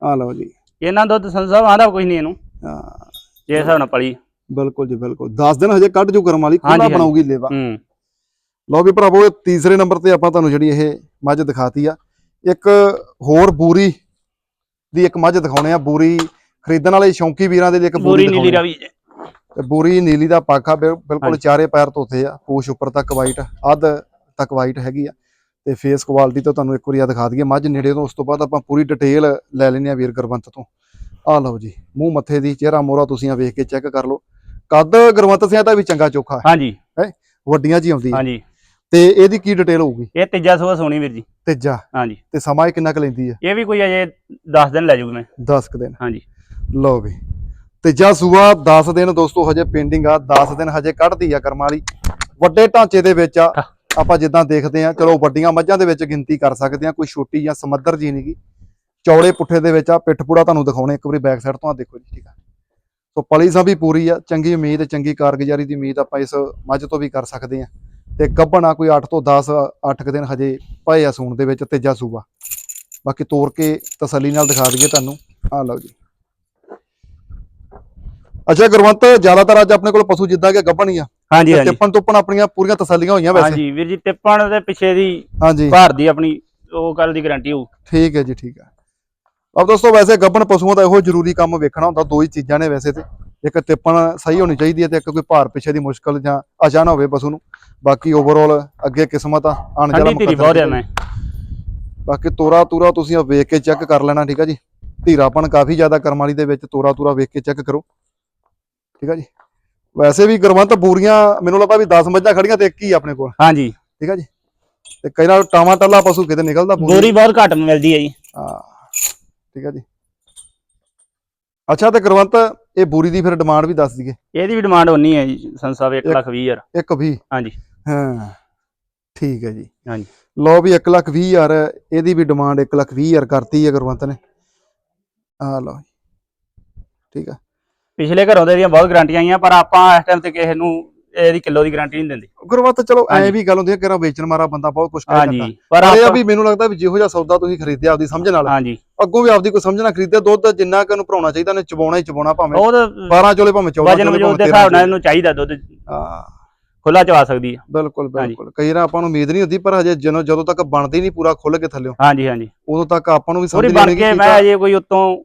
ਆ ਲਓ ਜੀ। ਇਹਨਾਂ ਦੁੱਧ ਸੰਸਾਰ ਆਂਦਾ ਕੁਝ ਨਹੀਂ ਇਹਨੂੰ। ਹਾਂ, ਜੇ ਹਿਸਾਬ ਨਾਲ ਪਲੀ। ਬਿਲਕੁਲ ਜੀ ਬਿਲਕੁਲ। 10 ਦਿਨ ਹਜੇ ਕੱਢ ਜੂ ਕਰਮ ਵਾਲੀ ਖੁੱਲਾ। ਬਣਾਉਗੀ ਲੇਵਾ। ਹੂੰ। ਲਓ ਵੀ ਭਰਾਵੋ ਇਹ ਤੀਸਰੇ ਨੰਬਰ ਤੇ ਆਪਾਂ ਤੁਹਾਨੂੰ ਜਿਹੜੀ ਇਹ ਮੱਝ ਦਿਖਾਤੀ ਆ। ਇੱਕ ਹੋਰ ਬੂਰੀ ਦੀ ਇੱਕ ਮੱਝ ਦਿਖਾਉਣੇ ਆ। ਬੂਰੀ ਖਰੀਦਣ ਵਾਲੇ ਸ਼ੌਂਕੀ ਵੀਰਾਂ ਦੇ ਲਈ ਇੱਕ ਬੂਰੀ ਨੀਲੀ। ਰਵੀ। ਤੇ ਬੂਰੀ ਨੀਲੀ ਦਾ ਪਾਖਾ ਬਿਲ- ਬਿਲਕੁਲ। ਚਾਰੇ ਪੈਰ ਧੋਤੇ ਆ। ਪੂਛ ਉੱਪਰ ਤੱਕ ਵਾਈਟ ਅੱਧ ਤੱਕ ਵਾਈਟ ਹੈਗੀ ਆ। ਤੇ ਫੇਸ ਕੁਆਲਿਟੀ ਤਾਂ ਤੁਹਾਨੂੰ ਇੱਕ ਵਾਰੀ ਆ ਦਿਖਾ ਦਈਏ। ਮੱਝ ਨੇੜੇ ਤੋਂ ਉਸ ਤੋਂ ਬਾਅਦ ਆਪਾਂ ਪੂਰੀ ਡਿਟੇਲ ਲੈ ਲੈਣੀ ਆ ਵੀਰ ਗੁਰਵੰਤ ਤੋਂ। ਆ ਲਓ ਜੀ ਮੂੰਹ ਮੱਥੇ ਦੀ ਚਿਹਰਾ ਮੋਰਾ ਤੁਸੀਂ ਆ ਵੇਖ ਕੇ ਚੈੱਕ ਕਰ ਲਓ। ਕੱਦ ਗੁਰਵੰਤ ਸਿੰਘ ਦਾ ਵੀ ਚੰਗਾ ਚੋਖਾ। ਹਾਂਜੀ। ਵੱਡੀਆਂ ਜੀ ਆਉਂਦੀ ਹਾਂਜੀ। ਤੇ ਇਹਦੀ ਕੀ ਡਿਟੇਲ ਹੋਊਗੀ? ਇਹ ਤੀਜਾ ਸੂਆ ਸੋਣੀ ਵੀਰ ਜੀ। ਤੀਜਾ? ਹਾਂਜੀ। ਤੇ ਸਮਾਂ ਇਹ ਕਿੰਨਾ ਕੁ ਲੈਂਦੀ ਆ ਇਹ ਵੀ ਕੋਈ ਅਜੇ 10 ਦਿਨ ਲੈ ਜਾਊਗੀ ਮੈਂ। 10 ਕੁ ਦਿਨ। ਹਾਂਜੀ। ਲਓ ਵੀ। ਤੀਜਾ ਸੂਆ 10 ਦਿਨ ਦੋਸਤੋ ਹਜੇ ਪੈਂਡਿੰਗ ਆ 10 ਦਿਨ ਹਜੇ ਕੱਢਦੀ ਆ ਕਰਮ ਵਾਲੀ। ਵੱਡੇ ਢਾਂਚੇ ਦੇ ਵਿੱਚ ਆ ਆਪਾਂ ਜਿੱਦਾਂ ਦੇਖਦੇ ਆ ਚਲੋ ਵੱਡੀਆਂ ਮੱਝਾਂ ਦੇ ਵਿੱਚ ਗਿਣਤੀ ਕਰ ਸਕਦੇ ਆ ਕੋਈ ਛੋਟੀ ਜਾਂ ਸਮੱਦਰ ਜੀ ਨਹੀਂਗੀ ਚੌੜੇ ਪੁੱਠੇ ਦੇ ਵਿੱਚ ਆ ਪਿੱਠ ਪੂੜਾ ਤੁਹਾਨੂੰ ਦਿਖਾਉਣੇ ਇੱਕ ਵਾਰੀ ਬੈਕ ਸਾਈਡ ਤੋਂ ਆ ਦੇਖੋ ਜੀ ਠੀਕ ਆ। ਸੋ ਪਲੀ ਸਾਂ ਵੀ ਪੂਰੀ ਆ ਚੰਗੀ ਉਮੀਦ ਚੰਗੀ ਕਾਰਗੁਜ਼ਾਰੀ ਦੀ ਉਮੀਦ ਆਪਾਂ ਇਸ ਮੱਝ ਤੋਂ ਵੀ ਕਰ ਸਕਦੇ ਆ। ਤੇ ਗੱਭਣ ਕੋਈ 8 ਤੋਂ 10 8 ਕੁ ਦਿਨ ਹਜੇ ਪਏ ਆ ਸੂਣ ਦੇ ਵਿੱਚ ਤੀਜਾ ਸੂਆ ਬਾਕੀ ਤੋੜ ਕੇ ਤਸੱਲੀ ਨਾਲ ਦਿਖਾ ਦਈਏ ਤੁਹਾਨੂੰ। ਆ ਲਓ ਜੀ। ਅੱਛਾ ਗੁਰਵੰਤ ਜ਼ਿਆਦਾਤਰ ਅੱਜ ਆਪਣੇ ਕੋਲ ਪਸ਼ੂ ਜਿੱਦਾਂ ਕਿ ਗੱਭਣ ਹੀ ਆ। ਹਾਂਜੀ ਹਾਂਜੀ। ਟਿੱਪਣ ਟੁੱਪਣ ਆਪਣੀਆਂ ਪੂਰੀਆਂ ਤਸੱਲੀਆਂ ਹੋਈਆਂ ਵੈਸੇ। ਹਾਂਜੀ ਵੀਰ ਜੀ ਟਿੱਪਣ ਦੇ ਪਿੱਛੇ ਦੀ ਹਾਂਜੀ। ਭਾਰ ਦੀ ਆਪਣੀ ਉਹ ਗੱਲ ਦੀ ਗਾਰੰਟੀ ਹੋਊ। ਠੀਕ ਹੈ ਜੀ ਠੀਕ ਹੈ। ਅਬ ਦੋਸਤੋ ਵੈਸੇ ਗੱਭਣ ਪਸ਼ੂਆਂ ਦਾ ਇਹੋ ਜ਼ਰੂਰੀ ਕੰਮ ਵੇਖਣਾ ਹੁੰਦਾ ਦੋ ਹੀ ਚੀਜ਼ਾਂ ਨੇ ਵੈਸੇ ਤੇ। ਇੱਕ ਟਿੱਪਣ ਸਹੀ ਹੋਣੀ ਚਾਹੀਦੀ ਹੈ ਤੇ ਇੱਕ ਕੋਈ ਭਾਰ ਪਿੱਛੇ ਦੀ ਮੁਸ਼ਕਲ ਜਾਂ ਅਚਾਨਕ ਹੋਵੇ ਪਸ਼ੂ ਨੂੰ। ਬਾਕੀ ਓਵਰਆਲ ਅੱਗੇ ਕਿਸਮਤ ਆ ਅਣਜਾਣਾ ਠੰਡੀ ਧੀਰੀ ਬਹੁਤ ਮੈਂ ਬਾਕੀ ਤੋਰਾ ਤੂਰਾ ਤੁਸੀਂ ਵੇਖ ਕੇ ਚੈੱਕ ਕਰ ਲੈਣਾ ਠੀਕ ਆ ਜੀ। ਧੀਰਾਪਣ ਕਾਫੀ ਜ਼ਿਆਦਾ ਕਰਮ ਵਾਲੀ ਦੇ ਵਿੱਚ ਤੋਰਾ ਤੂਰਾ ਵੇਖ ਕੇ ਚੈੱਕ ਕਰੋ। ਠੀਕ ਆ ਜੀ। ਵੈਸੇ ਵੀ ਗੁਰਵੰਤ ਬੂਰੀਆਂ ਮੈਨੂੰ ਲੱਗਦਾ ਵੀ 10 ਮੱਝਾਂ ਖੜੀਆਂ ਤੇ ਇੱਕ ਹੀ ਆਪਣੇ ਕੋਲ। ਹਾਂਜੀ। ਠੀਕ ਆ ਜੀ। ਤੇ ਕਈ ਨਾਲ ਟਾਵਾ ਟੱਲਾ ਪਸ਼ੂ ਕਿਤੇ ਨਿਕਲਦਾ ਬੂਰੀ ਬੋਰੀ ਬਹੁਤ ਘੱਟ ਮਿਲਦੀ ਹੈ ਜੀ। ਹਾਂ। ਠੀਕ ਆ ਜੀ। ਅੱਛਾ ਤੇ ਗੁਰਵੰਤ ਇਹ ਬੂਰੀ ਦੀ ਫਿਰ ਡਿਮਾਂਡ ਵੀ ਦੱਸ ਦਈਏ। ਇਹਦੀ ਵੀ ਡਿਮਾਂਡ ਉਨੀ ਹੈ ਜੀ ਸੰਸਾ 1 ਲੱਖ 20 ਹਜ਼ਾਰ। ਇੱਕ ਵੀ ਹਾਂਜੀ। ਹਾਂ ਠੀਕ ਹੈ ਜੀ। ਹਾਂਜੀ। ਲਓ ਵੀ 1 ਲੱਖ 20 ਹਜ਼ਾਰ ਇਹਦੀ ਵੀ ਡਿਮਾਂਡ 1 ਲੱਖ 20 ਹਜ਼ਾਰ ਕਰਤੀ ਹੈ ਗੁਰਵੰਤ ਨੇ। ਆ ਲਓ। ਠੀਕ ਆ। ਪਿਛਲੇ ਘਰੋਂ ਦੇ ਦੀਆਂ ਬਹੁਤ ਗਾਰੰਟੀਆਂ ਆਈਆਂ ਪਰ ਆਪਾਂ ਇਸ ਟਾਈਮ ਤੇ ਕਿਸੇ ਨੂੰ ਇਹਦੀ ਕਿਲੋ ਦੀ ਗਾਰੰਟੀ ਨਹੀਂ ਦਿੰਦੇ। ਗੁਰਵੰਤ ਚਲੋ ਐ। ਵੀ ਗੱਲ ਹੁੰਦੀ ਹੈ ਕਿ ਵੇਚਣ ਮਾਰਾ ਬੰਦਾ ਬਹੁਤ ਕੁਝ ਹਾਂਜੀ। ਜਾਂਦਾ। ਪਰ ਪਰ ਇਹ ਵੀ ਮੈਨੂੰ ਲੱਗਦਾ ਵੀ ਜਿਹੋ ਜਿਹਾ ਸੌਦਾ ਤੁਸੀਂ ਖਰੀਦਿਆ ਆਪਦੀ ਸਮਝ ਨਾਲ। ਹਾਂਜੀ। ਅੱਗੋਂ ਵੀ ਆਪਦੀ ਕੋਈ ਸਮਝ ਨਾਲ ਖਰੀਦਿਆ ਦੁੱਧ ਜਿੰਨਾ ਕਿ ਉਹਨੂੰ ਭਰਾਉਣਾ ਚਾਹੀਦਾ ਨੇ ਚਬਾਉਣਾ ਹੀ ਚਬਾਉਣਾ ਭਾਵੇਂ ਉਹ ਤਾਂ 12 ਚੋਲੇ ਭਾਵੇਂ 14 ਵਜਨ ਵਜੂਦ ਦੇ ਹਿਸਾਬ 13 ਨਾਲ ਇਹਨੂੰ ਚਾਹੀਦਾ ਦੁੱਧ। ਹਾਂ। ਖੁੱਲਾ ਚਵਾ ਸਕਦੀ ਹੈ ਬਿਲਕੁਲ। ਬਿਲਕੁਲ। ਕਈ ਵਾਰ ਆਪਾਂ ਨੂੰ ਉਮੀਦ ਨਹੀਂ ਹੁੰਦੀ ਪਰ ਹਜੇ ਜਦੋਂ ਜਦੋਂ ਤੱਕ ਬਣਦੀ ਨਹੀਂ ਪੂਰਾ ਖੁੱਲ ਕੇ ਥੱਲਿਓ ਹਾਂਜੀ ਹਾਂਜੀ। ਉਦੋਂ ਤੱਕ ਆਪਾਂ ਨੂੰ ਵੀ ਸਮਝ ਨਹੀਂ ਆਉਣੀ ਕੇ ਕਿ ਮੈਂ ਅਜੇ ਕੋਈ ਉਤੋਂ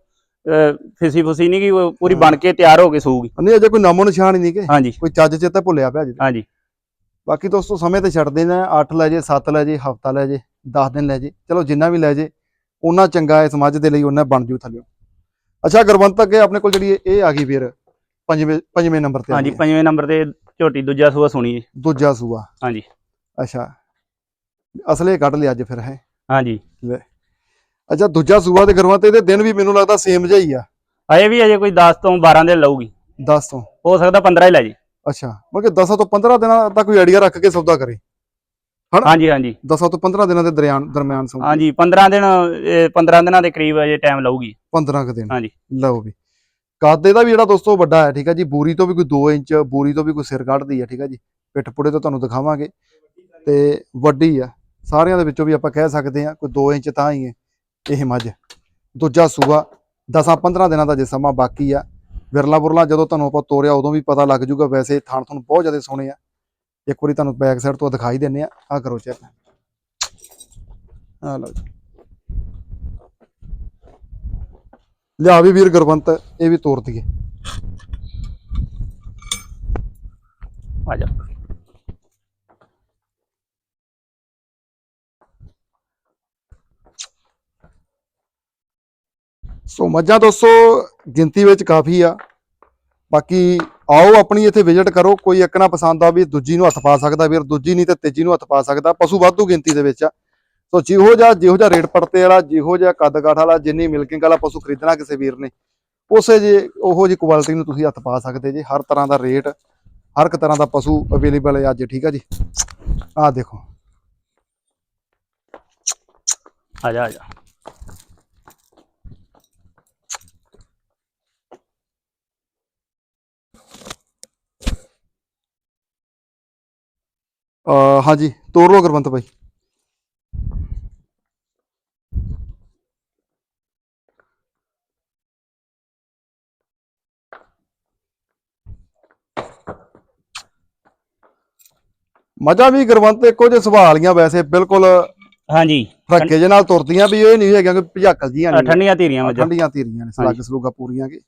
ਫਿਸੀ ਫੁਸੀ ਨਹੀਂ ਕਿ ਪੂਰੀ ਬਣ ਕੇ ਤਿਆਰ ਹੋ ਕੇ ਸੂਗੀ। ਨਹੀਂ ਅਜੇ ਕੋਈ ਨਾਮੋ ਨਿਸ਼ਾਨ ਹੀ ਨਹੀਂ ਕਿ? ਹਾਂਜੀ। ਕੋਈ ਚੱਜ ਚੇਤਾ ਭੁੱਲਿਆ ਪਿਆ ਜੀ ਹਾਂਜੀ। ਬਾਕੀ ਦੋਸਤੋ ਸਮੇਂ ਤੇ ਛੱਡਦੇ ਨੇ 8 ਲੈ ਜੇ 7 ਲੈ ਜੇ ਹਫਤਾ ਲੈ ਜੇ 10 ਦਿਨ ਲੈ ਜੇ। ਚਲੋ ਜਿੰਨਾ ਵੀ ਲੈ ਜੇ ਉਹਨਾਂ ਚੰਗਾ ਇਸ ਮੱਝ ਦੇ ਲਈ ਉਹਨਾਂ ਬਣ ਜੂ ਥੱਲਿਓ ਅੱਛਾ ਗੁਰਵੰਤ ਅੱਗੇ ਆਪਣੇ ਕੋਲ ਜਿਹੜੀ ਇਹ- ਆ ਗਈ ਵੀਰ ਪੰਜਵੇਂ ਪੰਜਵੇਂ ਨੰਬਰ ਤੇ ਹਾਂਜੀ ਗਈ। ਪੰਜਵੇਂ ਨੰਬਰ ਤੇ ਝੋਟੀ ਦੂਜਾ ਸੂਆ ਸੁਣੀ ਜੀ। ਦੂਜਾ ਸੂਆ। ਹਾਂਜੀ। ਅੱਛਾ। ਅਸਲੇ ਕੱਢ ਲਿਆ ਅੱਜ ਫਿਰ ਹੈ? ਹਾਂਜੀ। ਅੱਛਾ ਦੂਜਾ ਸੂਆ ਤੇ ਗੁਰਵੰਤ ਇਹਦੇ ਦਿਨ ਵੀ ਮੈਨੂੰ ਲੱਗਦਾ ਸੇਮ ਜਿਹਾ ਹੀ ਆ। ਅਜੇ ਵੀ ਅਜੇ ਕੋਈ 10 ਤੋਂ 12 ਦਿਨ ਲਊਗੀ। 10 ਤੋਂ? ਹੋ ਸਕਦਾ 15 ਹੀ ਲੈ ਜੀ ਅੱਛਾ ਮਤਲਬ ਕਿ 10 ਤੋਂ 15 ਦਿਨਾਂ ਦਾ ਕੋਈ ਆਈਡੀਆ ਰੱਖ ਕੇ ਸੌਦਾ ਕਰੇ। ਹਨਾ? ਹਾਂਜੀ ਹਾਂਜੀ। 10 ਤੋਂ 15 ਦਿਨਾਂ ਦੇ ਦਰਮਿਆਨ ਦਰਮਿਆਨ ਸੌਦਾ। ਹਾਂਜੀ 15 ਦਿਨ ਇਹ 15 ਦਿਨਾਂ ਦੇ ਕਰੀਬ ਅਜੇ ਟਾਈਮ ਲਊਗੀ। 15 ਕੁ ਦਿਨ। ਹਾਂਜੀ। ਲਓ ਵੀ। ਕੱਦ ਇਹਦਾ ਵੀ ਜਿਹੜਾ ਦੋਸਤੋ ਵੱਡਾ ਹੈ ਠੀਕ ਹੈ ਜੀ? ਬੂਰੀ ਤੋਂ ਵੀ ਕੋਈ 2 ਇੰਚ ਬੂਰੀ ਤੋਂ ਵੀ ਕੋਈ ਸਿਰ ਕੱਢਦੀ ਹੈ ਠੀਕ ਹੈ ਜੀ? ਪਿੱਠ ਪੁੜੇ ਤੋਂ ਤੁਹਾਨੂੰ ਦਿਖਾਵਾਂਗੇ। ਤੇ ਵੱਡੀ ਆ। ਸਾਰਿਆਂ ਦੇ ਵਿੱਚੋਂ ਵੀ ਆਪਾਂ ਕਹਿ ਸਕਦੇ ਹਾਂ ਕੋਈ 2 ਇੰਚ ਤਾਂ ਹੀ ਹੈ। ਇਹ ਮੱਝ। ਦੂਜਾ ਸੂਆ 10 15 ਦਿਨਾਂ ਦਾ ਜੇ ਸਮਾਂ ਬਾਕੀ ਆ, ਵਿਰਲਾ ਬੁਰਲਾ ਜਦੋਂ ਤੁਹਾਨੂੰ ਆਪਾਂ ਤੋਰਿਆ ਉਦੋਂ ਵੀ ਪਤਾ ਲੱਗ ਜੂਗਾ, ਵੈਸੇ ਥਾਣ ਤੁਹਾਨੂੰ ਬਹੁਤ ਜ਼ਿਆਦਾ ਸੋਹਣੇ ਆ। ਇੱਕ ਵਾਰੀ ਤੁਹਾਨੂੰ ਬੈਕ ਸਾਈਡ ਤੋਂ ਦਿਖਾਈ ਦਿੰਨੇ ਆ ਆ ਕਰੋ ਚੈੱਕ ਆ ਲਓ ਲਿਆ ਵੀ ਵੀਰ ਗੁਰਵੰਤ, ਇਹ ਵੀ ਤੋਰ ਦਈਏ। ਆ ਜਾ। ਸੋ ਮੱਝਾਂ ਦੋਸਤੋ, ਗਿਣਤੀ ਵਿੱਚ ਕਾਫੀ ਆ। ਬਾਕੀ ਆਓ ਆਪਣੀ ਇੱਥੇ ਵਿਜ਼ਿਟ ਕਰੋ। ਕੋਈ ਇੱਕ ਨਾ ਪਸੰਦ ਆ ਵੀ ਦੂਜੀ ਨੂੰ ਹੱਥ ਪਾ ਸਕਦਾ, ਵੀਰ ਦੂਜੀ ਨਹੀਂ ਤੇ ਤੀਜੀ ਨੂੰ ਹੱਥ ਪਾ ਸਕਦਾ। ਪਸ਼ੂ ਵਾਧੂ ਗਿਣਤੀ ਦੇ ਵਿੱਚ ਆ। ਸੋ ਜਿਹੋ ਜਿਹਾ ਜਿਹੋ ਜਿਹਾ ਰੇਟ ਪੜਤੇ ਵਾਲਾ, ਜਿਹੋ ਜਿਹਾ ਕੱਦ ਕਾਠ ਵਾਲਾ, ਜਿੰਨੀ ਮਿਲਕਿੰਗ ਵਾਲਾ ਪਸ਼ੂ ਖਰੀਦਣਾ ਕਿਸੇ ਵੀਰ ਨੇ, ਉਸੇ ਜੇ ਉਹੋ ਜੀ ਕੁਆਲਿਟੀ ਨੂੰ ਤੁਸੀਂ ਹੱਥ ਪਾ ਸਕਦੇ ਜੀ। ਹਰ ਤਰ੍ਹਾਂ ਦਾ ਰੇਟ, ਹਰ ਇੱਕ ਤਰ੍ਹਾਂ ਦਾ ਪਸ਼ੂ ਅਵੇਲੇਬਲ ਹੈ ਅੱਜ, ਠੀਕ ਆ ਜੀ? ਆਹ ਦੇਖੋ। ਆ ਜਾ ਆ ਜਾ। ਹਾਂਜੀ ਤੋਰ ਲੋ ਗੁਰਵੰਤ ਭਾਈ ਮਜਾ ਵੀ ਗੁਰਵੰਤ ਇੱਕੋ ਜਿਹੇ ਸੁਭਾਅ ਵਾਲੀਆਂ ਵੈਸੇ ਬਿਲਕੁਲ ਹਾਂਜੀ। ਫਰਕੇ ਜੇ ਨਾਲ ਤੁਰਦੀਆਂ ਵੀ ਇਹ ਨਹੀਂ ਹੈਗਾ ਕਿ ਭਜਾਕਲ ਜੀਆਂ ਨਹੀਂ ਠੰਡੀਆਂ ਧੀਰੀਆਂ ਮੱਝਾਂ। ਠੰਡੀਆਂ ਧੀਰੀਆਂ ਨੇ ਸਲੱਗ। ਸਲੂਗਾ ਪੂਰੀਆਂ ਕੇ।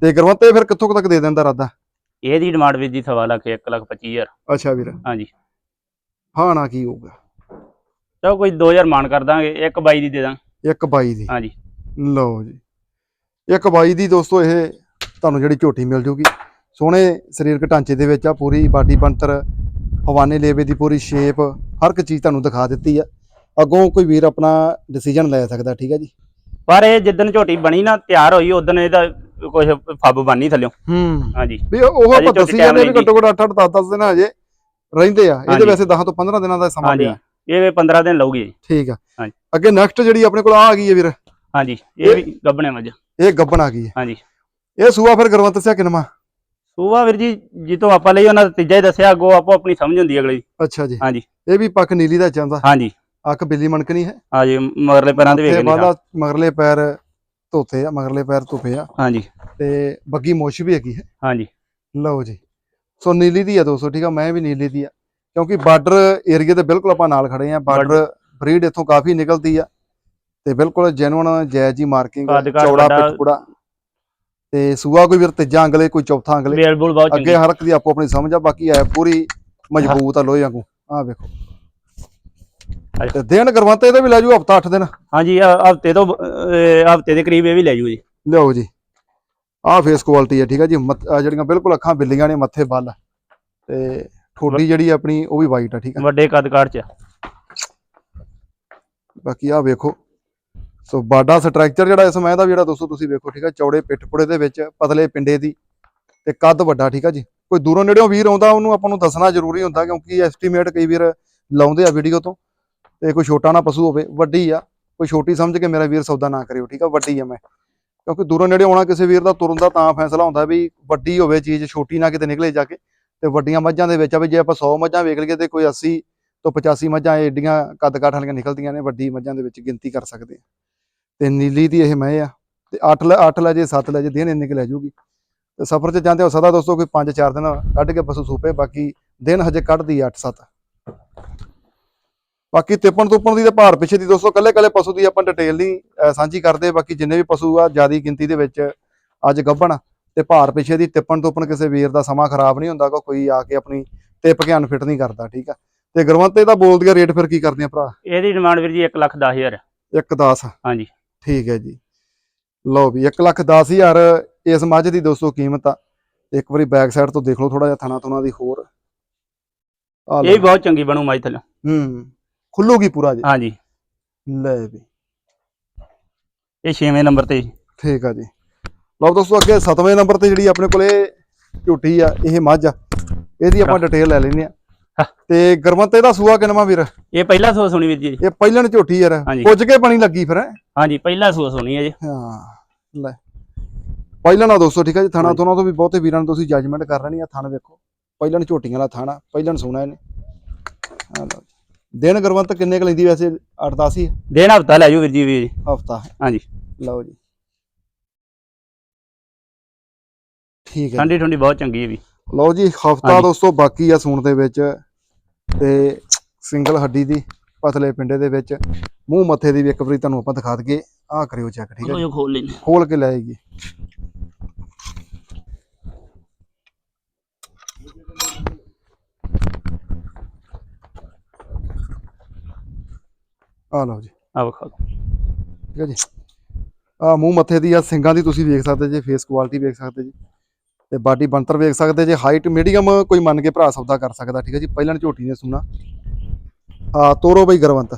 ਤੇ ਗੁਰਵੰਤ ਇਹ ਫਿਰ ਕਿੱਥੋਂ ਤੱਕ ਦੇ ਦਿੰਦਾ ਰਾਦਾ ਇਹਦੀ ਡਿਮਾਂਡ ਵੀਰ ਜੀ ਸਵਾ ਲੱਖ 1 ਲੱਖ 25 ਹਜ਼ਾਰ। ਅੱਛਾ ਵੀਰ। ਹਾਂਜੀ। ਹਾਂ ਨਾ ਕੀ ਹੋਊਗਾ ਚਲੋ ਕੋਈ 2000 ਮਾਨ ਕਰ ਦਾਂਗੇ ਇੱਕ ਬਾਈ ਦੀ ਦੇ ਦਾਂ। ਇੱਕ ਬਾਈ ਦੀ। ਹਾਂਜੀ। ਲਓ ਜੀ। ਇੱਕ ਬਾਈ ਦੀ ਦੋਸਤੋ ਇਹ ਤੁਹਾਨੂੰ ਜਿਹੜੀ ਝੋਟੀ ਮਿਲ ਜੂਗੀ। ਸੋਹਣੇ ਸਰੀਰਕ ਢਾਂਚੇ ਦੇ ਵਿੱਚ ਆ ਪੂਰੀ ਬਾਡੀ ਬਣਤਰ ਹਵਾਨੇ ਲੇਵੇ ਦੀ ਪੂਰੀ ਸ਼ੇਪ ਹਰ ਇੱਕ ਚੀਜ਼ ਤੁਹਾਨੂੰ ਦਿਖਾ ਦਿੱਤੀ ਆ। ਅੱਗੋਂ ਕੋਈ ਵੀਰ ਆਪਣਾ ਡਿਸੀਜਨ ਲੈ ਸਕਦਾ ਠੀਕ ਹੈ ਜੀ? ਪਰ ਇਹ ਜਿੱਦਣ ਝੋਟੀ ਬਣੀ ਨਾ ਤਿਆਰ ਹੋਈ ਉਦੋਂ ਇਹਦਾ ਕੁਝ ਫੱਬ ਬਾਨੀ ਥੱਲਿਓ। ਹੂੰ। ਹਾਂਜੀ। ਵੀ ਉਹ ਆਪਾਂ ਦੱਸੀ ਜਾਂਦੇ ਵੀ ਘੱਟੋ ਘੱਟ 8 8 10 10 ਦਿਨ ਹਜੇ ਰਹਿੰਦੇ ਆ। ਇਹਦੇ। ਵੈਸੇ 10 ਤੋਂ 15 ਦਿਨਾਂ ਦਾ ਸਮਾਂ ਪਿਆ। ਇਹ 15 ਦਿਨ ਲਊਗੀ ਠੀਕ ਆ। ਹਾਂਜੀ। ਅੱਗੇ ਨੈਕਸਟ ਜਿਹੜੀ ਆਪਣੇ ਕੋਲ ਆ ਗਈ ਹੈ ਵੀਰ। ਹਾਂਜੀ ਇਹ ਵੀ ਗੱਬਣੇ ਮੱਝ। ਇਹ ਗੱਬਣ ਆ ਗਈ ਹੈ। ਹਾਂਜੀ। ਇਹ ਸੂਆ ਫਿਰ ਗੁਰਵੰਤ ਸਿਆ ਕਿਨਮਾ ਸੂਬਾ ਵੀਰ ਜੀ ਜਿੱਤੋਂ ਆਪਾਂ ਲਈ ਉਹਨਾਂ ਦਾ ਤੀਜਾ ਹੀ ਦੱਸਿਆ ਅੱਗੋਂ ਆਪੋ ਆਪਣੀ ਸਮਝ ਹੁੰਦੀ ਹੈ ਅਗਲੀ। ਅੱਛਾ ਜੀ। ਹਾਂਜੀ। ਇਹ ਵੀ ਪੱਖ ਨੀਲੀ ਦਾ ਚਾਹੁੰਦਾ ਹਾਂਜੀ। ਅੱਖ ਬਿੱਲੀ ਮਣਕਣੀ ਹੈ। ਹਾਂਜੀ ਮਗਰਲੇ ਪੈਰਾਂ ਦੇ ਵੇਖ ਤੇ ਕੇ ਨਿਸ਼ਾਨ। ਬਾਅਦ ਮਗਰਲੇ ਪੈਰ ਧੋਤੇ ਆ ਮਗਰਲੇ ਪੈਰ ਧੁੱਪੇ ਆ। ਹਾਂਜੀ। ਤੇ ਬੱਗੀ ਮੁੱਛ ਵੀ ਹੈਗੀ ਹੈ। ਹਾਂਜੀ। ਲਓ ਜੀ। ਸੋ ਨੀਲੀ ਦੀ ਆ ਦੋਸਤੋ ਠੀਕ ਆ? ਮੈਂ ਵੀ ਨੀਲੀ ਦੀ ਆ। ਕਿਉਂਕਿ ਬਾਰਡਰ ਏਰੀਆ ਦੇ ਬਿਲਕੁਲ ਆਪਾਂ ਨਾਲ ਖੜੇ ਆ। ਬਾਰਡਰ ਬਰੀਡ ਇੱਥੋਂ ਕਾਫੀ ਨਿਕਲਦੀ ਆ। ਤੇ ਬਿਲਕੁਲ ਜੈਨੂਨ ਜੈ ਜੀ ਮਾਰਕਿੰਗ ਚੌੜਾ। ਪਿੱਠਪੂੜਾ। ਤੇ ਸੂਆ ਕੋਈ ਵੀਰ ਤੀਜਾ ਅੰਗਲੇ ਕੋਈ ਚੌਥਾ ਅੰਗਲੇ। ਅੱਗੇ ਹਰ ਇੱਕ ਦੀ ਆਪੋ ਆਪਣੀ ਸਮਝ ਆ ਬਾਕੀ ਐ ਪੂਰੀ ਮਜ਼ਬੂਤ ਆ ਲੋਹੇ ਵਾਂਗੂ। ਆ ਵੇਖੋ। ਤੇ ਦਿਨ ਕਰਵਾਤੇ ਇਹਦੇ ਵੀ ਲੈ ਜੂ ਹਫਤਾ 8 ਦਿਨ। ਹਾਂਜੀ ਹਫ਼ਤੇ ਤੋਂ ਹਫ਼ਤੇ ਦੇ ਕਰੀਬ ਇਹ ਵੀ ਲੈ ਜੂ ਜੀ। ਲਿਆਓ ਜੀ। ਆਹ ਫੇਸ ਕੁਆਲਿਟੀ ਹੈ ਠੀਕ ਹੈ ਜੀ? ਜਿਹੜੀਆਂ ਬਿਲਕੁਲ ਅੱਖਾਂ ਬਿੱਲੀਆਂ ਨੇ ਮੱਥੇ ਬੱਲ ਤੇ ਠੋਡੀ ਜਿਹੜੀ ਆਪਣੀ ਉਹ ਵੀ ਵਾਈਟ ਆ ਠੀਕ ਹੈ ਵੱਡੇ ਕੱਦ ਕਾਠ ਚ। ਬਾਕੀ ਆਹ ਵੇਖੋ। ਸੋ ਬਾਡਾ ਸਟਰਕਚਰ ਜਿਹੜਾ ਇਸ ਸਮੇਂ ਦਾ ਵੀ ਜਿਹੜਾ ਦੋਸਤੋ ਤੁਸੀਂ ਵੇਖੋ ਠੀਕ ਹੈ ਚੌੜੇ ਪਿੱਠਪੁੜੇ ਦੇ ਵਿੱਚ ਪਤਲੇ ਪਿੰਡੇ ਦੀ ਤੇ ਕੱਦ ਵੱਡਾ ਠੀਕ ਹੈ ਜੀ? ਕੋਈ ਦੂਰੋਂ ਨੇੜਿਓਂ ਵੀਰ ਆਉਂਦਾ ਉਹਨੂੰ ਆਪਾਂ ਨੂੰ ਦੱਸਣਾ ਜ਼ਰੂਰੀ ਹੁੰਦਾ ਕਿਉਂਕਿ ਐਸਟੀਮੇਟ ਕਈ ਵੀਰ ਲਾਉਂਦੇ ਆ ਵੀਡੀਓ ਤੋਂ। ਤੇ ਕੋਈ ਛੋਟਾ ਨਾ ਪਸ਼ੂ ਹੋਵੇ ਵੱਡੀ ਆ। ਕੋਈ ਛੋਟੀ ਸਮਝ ਕੇ ਮੇਰਾ ਵੀਰ ਸੌਦਾ ਨਾ ਕਰਿਓ ਠੀਕ ਆ? ਵੱਡੀ ਆ ਮੈਂ। ਕਿਉਂਕਿ ਦੂਰੋਂ ਨੇੜੇ ਆਉਣਾ ਕਿਸੇ ਵੀਰ ਦਾ ਤੁਰਨ ਦਾ ਤਾਂ ਫੈਸਲਾ ਹੁੰਦਾ ਵੀ ਵੱਡੀ ਹੋਵੇ ਚੀਜ਼ ਛੋਟੀ ਨਾ ਕਿਤੇ ਨਿਕਲੇ ਜਾ ਕੇ, ਤੇ ਵੱਡੀਆਂ ਮੱਝਾਂ ਦੇ ਵਿੱਚ ਆ ਵੀ ਜੇ ਆਪਾਂ 100 ਮੱਝਾਂ ਵੇਖ ਲਈਏ ਤੇ ਕੋਈ 80 ਤੋਂ 85 ਮੱਝਾਂ ਏਡੀਆਂ ਕੱਦ ਕਾਠ ਵਾਲੀਆਂ ਨਿਕਲਦੀਆਂ ਨੇ, ਵੱਡੀ ਮੱਝਾਂ ਦੇ ਵਿੱਚ ਗਿਣਤੀ ਕਰ ਸਕਦੇ ਆ। ਤੇ ਨੀਲੀ ਦੀ ਇਹ ਮੈਂ ਆ, ਤੇ 8 ਲੈ 8 ਲੈ ਜੇ 7 ਲੈ ਜੇ, ਦਿਨ ਇੰਨੇ ਕਿ ਲੈ ਜੂਗੀ। ਤੇ ਸਫ਼ਰ 'ਚ ਜਾਂਦੇ ਹੋ ਸਦਾ ਦੋਸਤੋ ਕੋਈ 5-4 ਦਿਨ ਕੱਢ ਕੇ ਪਸ਼ੂ ਸੂਪੇ, ਬਾਕੀ ਦਿਨ ਹਜੇ ਕੱਢਦੀ 8-7 ਬਾਕੀ ਤਿੱਪਣ ਤੁੱਪਣ ਦੀ ਤੇ ਭਾਰ ਪਿੱਛੇ ਦੀ ਦੋਸਤੋ ਕੱਲੇ ਕੱਲੇ ਪਸ਼ੂ ਦੀ ਆਪਾਂ ਡਿਟੇਲ ਨਹੀਂ ਸਾਂਝੀ ਕਰਦੇ ਬਾਕੀ ਜਿੰਨੇ ਵੀ ਪਸ਼ੂ ਆ ਜਿਆਦੀ ਗਿਣਤੀ ਦੇ ਵਿੱਚ ਅੱਜ ਗੱਭਣ ਤੇ ਭਾਰ ਪਿੱਛੇ ਦੀ ਤਿੱਪਣ ਤੁੱਪਣ ਕਿਸੇ ਵੀਰ ਦਾ ਸਮਾਂ ਖਰਾਬ ਨਹੀਂ ਹੁੰਦਾ ਕੋਈ ਆ ਕੇ ਆਪਣੀ ਤਿੱਪ ਕੇ ਅਨਫਿਟ ਨਹੀਂ ਕਰਦਾ ਠੀਕ ਆ। ਤੇ ਗੁਰਵੰਤੇ ਦਾ ਬੋਲਦੀ ਆ ਰੇਟ ਫਿਰ ਕੀ ਕਰਦੇ ਆ ਭਰਾ? ਇਹਦੀ ਡਿਮਾਂਡ ਵੀਰ ਜੀ 1 ਲੱਖ 10 ਹਜ਼ਾਰ। 1 10 ਹਾਂਜੀ। ਠੀਕ ਹੈ ਜੀ। ਲਓ ਵੀ 1 ਲੱਖ 10 ਹਜ਼ਾਰ ਇਸ ਮੱਝ ਦੀ ਦੋਸਤੋ ਕੀਮਤ ਆ। ਇੱਕ ਵਾਰੀ ਬੈਕ ਸਾਈਡ ਤੋਂ ਦੇਖ ਲਓ ਥੋੜਾ ਜਿਹਾ ਥਣਾ ਥੁਣਾ ਦੀ ਹੋਰ। ਇਹ ਬਹੁਤ ਚੰਗੀ ਬਣੂ ਮਾਈ ਥੱਲੇ। ਹੂੰ। ਖੁੱਲੂਗੀ ਪੂਰਾ ਜੀ। ਹਾਂਜੀ। ਲੈ ਵੀ। ਇਹ 6ਵੇਂ ਨੰਬਰ ਤੇ ਜੀ। ਠੀਕ ਆ ਜੀ। ਲਓ ਦੋਸਤੋ ਅੱਗੇ 7ਵੇਂ ਨੰਬਰ ਤੇ ਜਿਹੜੀ ਆਪਣੇ ਕੋਲੇ ਝੂਟੀ ਆ ਇਹ ਮੱਝ ਆ। ਇਹਦੀ ਆਪਾਂ ਡਿਟੇਲ ਲੈ ਲੈਂਦੇ ਆ। ਹਾਂ। ਤੇ ਗਰਮਤ ਇਹਦਾ ਸੂਆ ਕਿਨਵਾ ਵੀਰ? ਇਹ ਪਹਿਲਾ ਸੂਆ ਸੁਣੀ ਵੀਰ ਜੀ ਇਹ ਪਹਿਲਣ ਝੂਟੀ ਯਾਰ। ਪੁੱਜ ਕੇ ਬਣੀ ਲੱਗੀ ਫਿਰ ਹੈਂ? ਹਾਂਜੀ ਪਹਿਲਾ ਸੂਆ ਸੁਣੀ ਹੈ ਜੀ। ਹਾਂ ਲੈ। ਪਹਿਲਣ ਆ ਦੋਸਤੋ ਠੀਕ ਆ ਜੀ ਥਾਣਾ। ਤੋਂ ਤੋਂ ਵੀ ਬਹੁਤੇ ਵੀਰਾਂ ਨੂੰ ਤੁਸੀਂ ਜੱਜਮੈਂਟ ਕਰ ਲੈਣੀ ਆ ਥਣ ਵੇਖੋ। ਪਹਿਲਣ ਝੂਟੀਆਂ ਵਾਲਾ ਥਾਣਾ ਪਹਿਲਣ ਸੋਣਾ ਇਹਨੇ। ਆ ਲਓ। ਦਿਨ ਗਰਮਤ ਕਿੰਨੇ ਕ ਲੈਂਦੀ ਵੈਸੇ? 8-10 ਹੀ ਦਿਨ ਹਫਤਾ ਲੈ ਜੂ ਵੀਰ ਜੀ। ਵੀ ਹਫਤਾ। ਹਾਂਜੀ। ਲਓ ਜੀ। ਠੀਕ ਹੈ ਠੰਡੀ ਠੰਡੀ ਬਹੁਤ ਚੰਗੀ ਹੈ ਵੀ। ਲਓ ਜੀ ਹਫਤਾ। ਦੋਸਤੋ ਬਾਕੀ ਆ ਸੂਣ ਦੇ ਵਿੱਚ ਤੇ ਸਿੰਗਲ ਹੱਡੀ ਦੀ ਪਤਲੇ ਪਿੰਡੇ ਦੇ ਵਿੱਚ। ਮੂੰਹ ਮੱਥੇ ਦੀ ਵੀ ਇੱਕ ਵਾਰੀ ਤੁਹਾਨੂੰ ਆਪਾਂ ਦਿਖਾ ਦਈਏ। ਆਹ ਕਰਿਓ ਚੈੱਕ ਠੀਕ ਹੈ ਖੋਲ ਲੈਣੇ ਖੋਲ ਕੇ ਲਾਏਗੀ ਆ ਲਓ ਜੀ। ਆ ਵਿਖਾ ਦਿਓ। ਠੀਕ ਹੈ ਜੀ। ਆ ਮੂੰਹ ਮੱਥੇ ਦੀ ਆ ਸਿੰਗਾਂ ਦੀ ਤੁਸੀਂ ਵੇਖ ਸਕਦੇ ਜੀ ਫੇਸ ਕੁਆਲਿਟੀ ਵੇਖ ਸਕਦੇ ਜੀ। ਤੇ ਬਾਡੀ ਬਣਤਰ ਵੇਖ ਸਕਦੇ ਜੇ ਹਾਈਟ ਮੀਡੀਅਮ ਕੋਈ ਮੰਨ ਕੇ ਭਰਾ ਸੌਦਾ ਕਰ ਸਕਦਾ ਠੀਕ ਹੈ ਜੀ। ਪਹਿਲਾਂ ਝੋਟੀ ਨੇ ਸੁਣਾ। ਆ ਤੋਰੋ ਬਈ ਗਰਵੰਤ।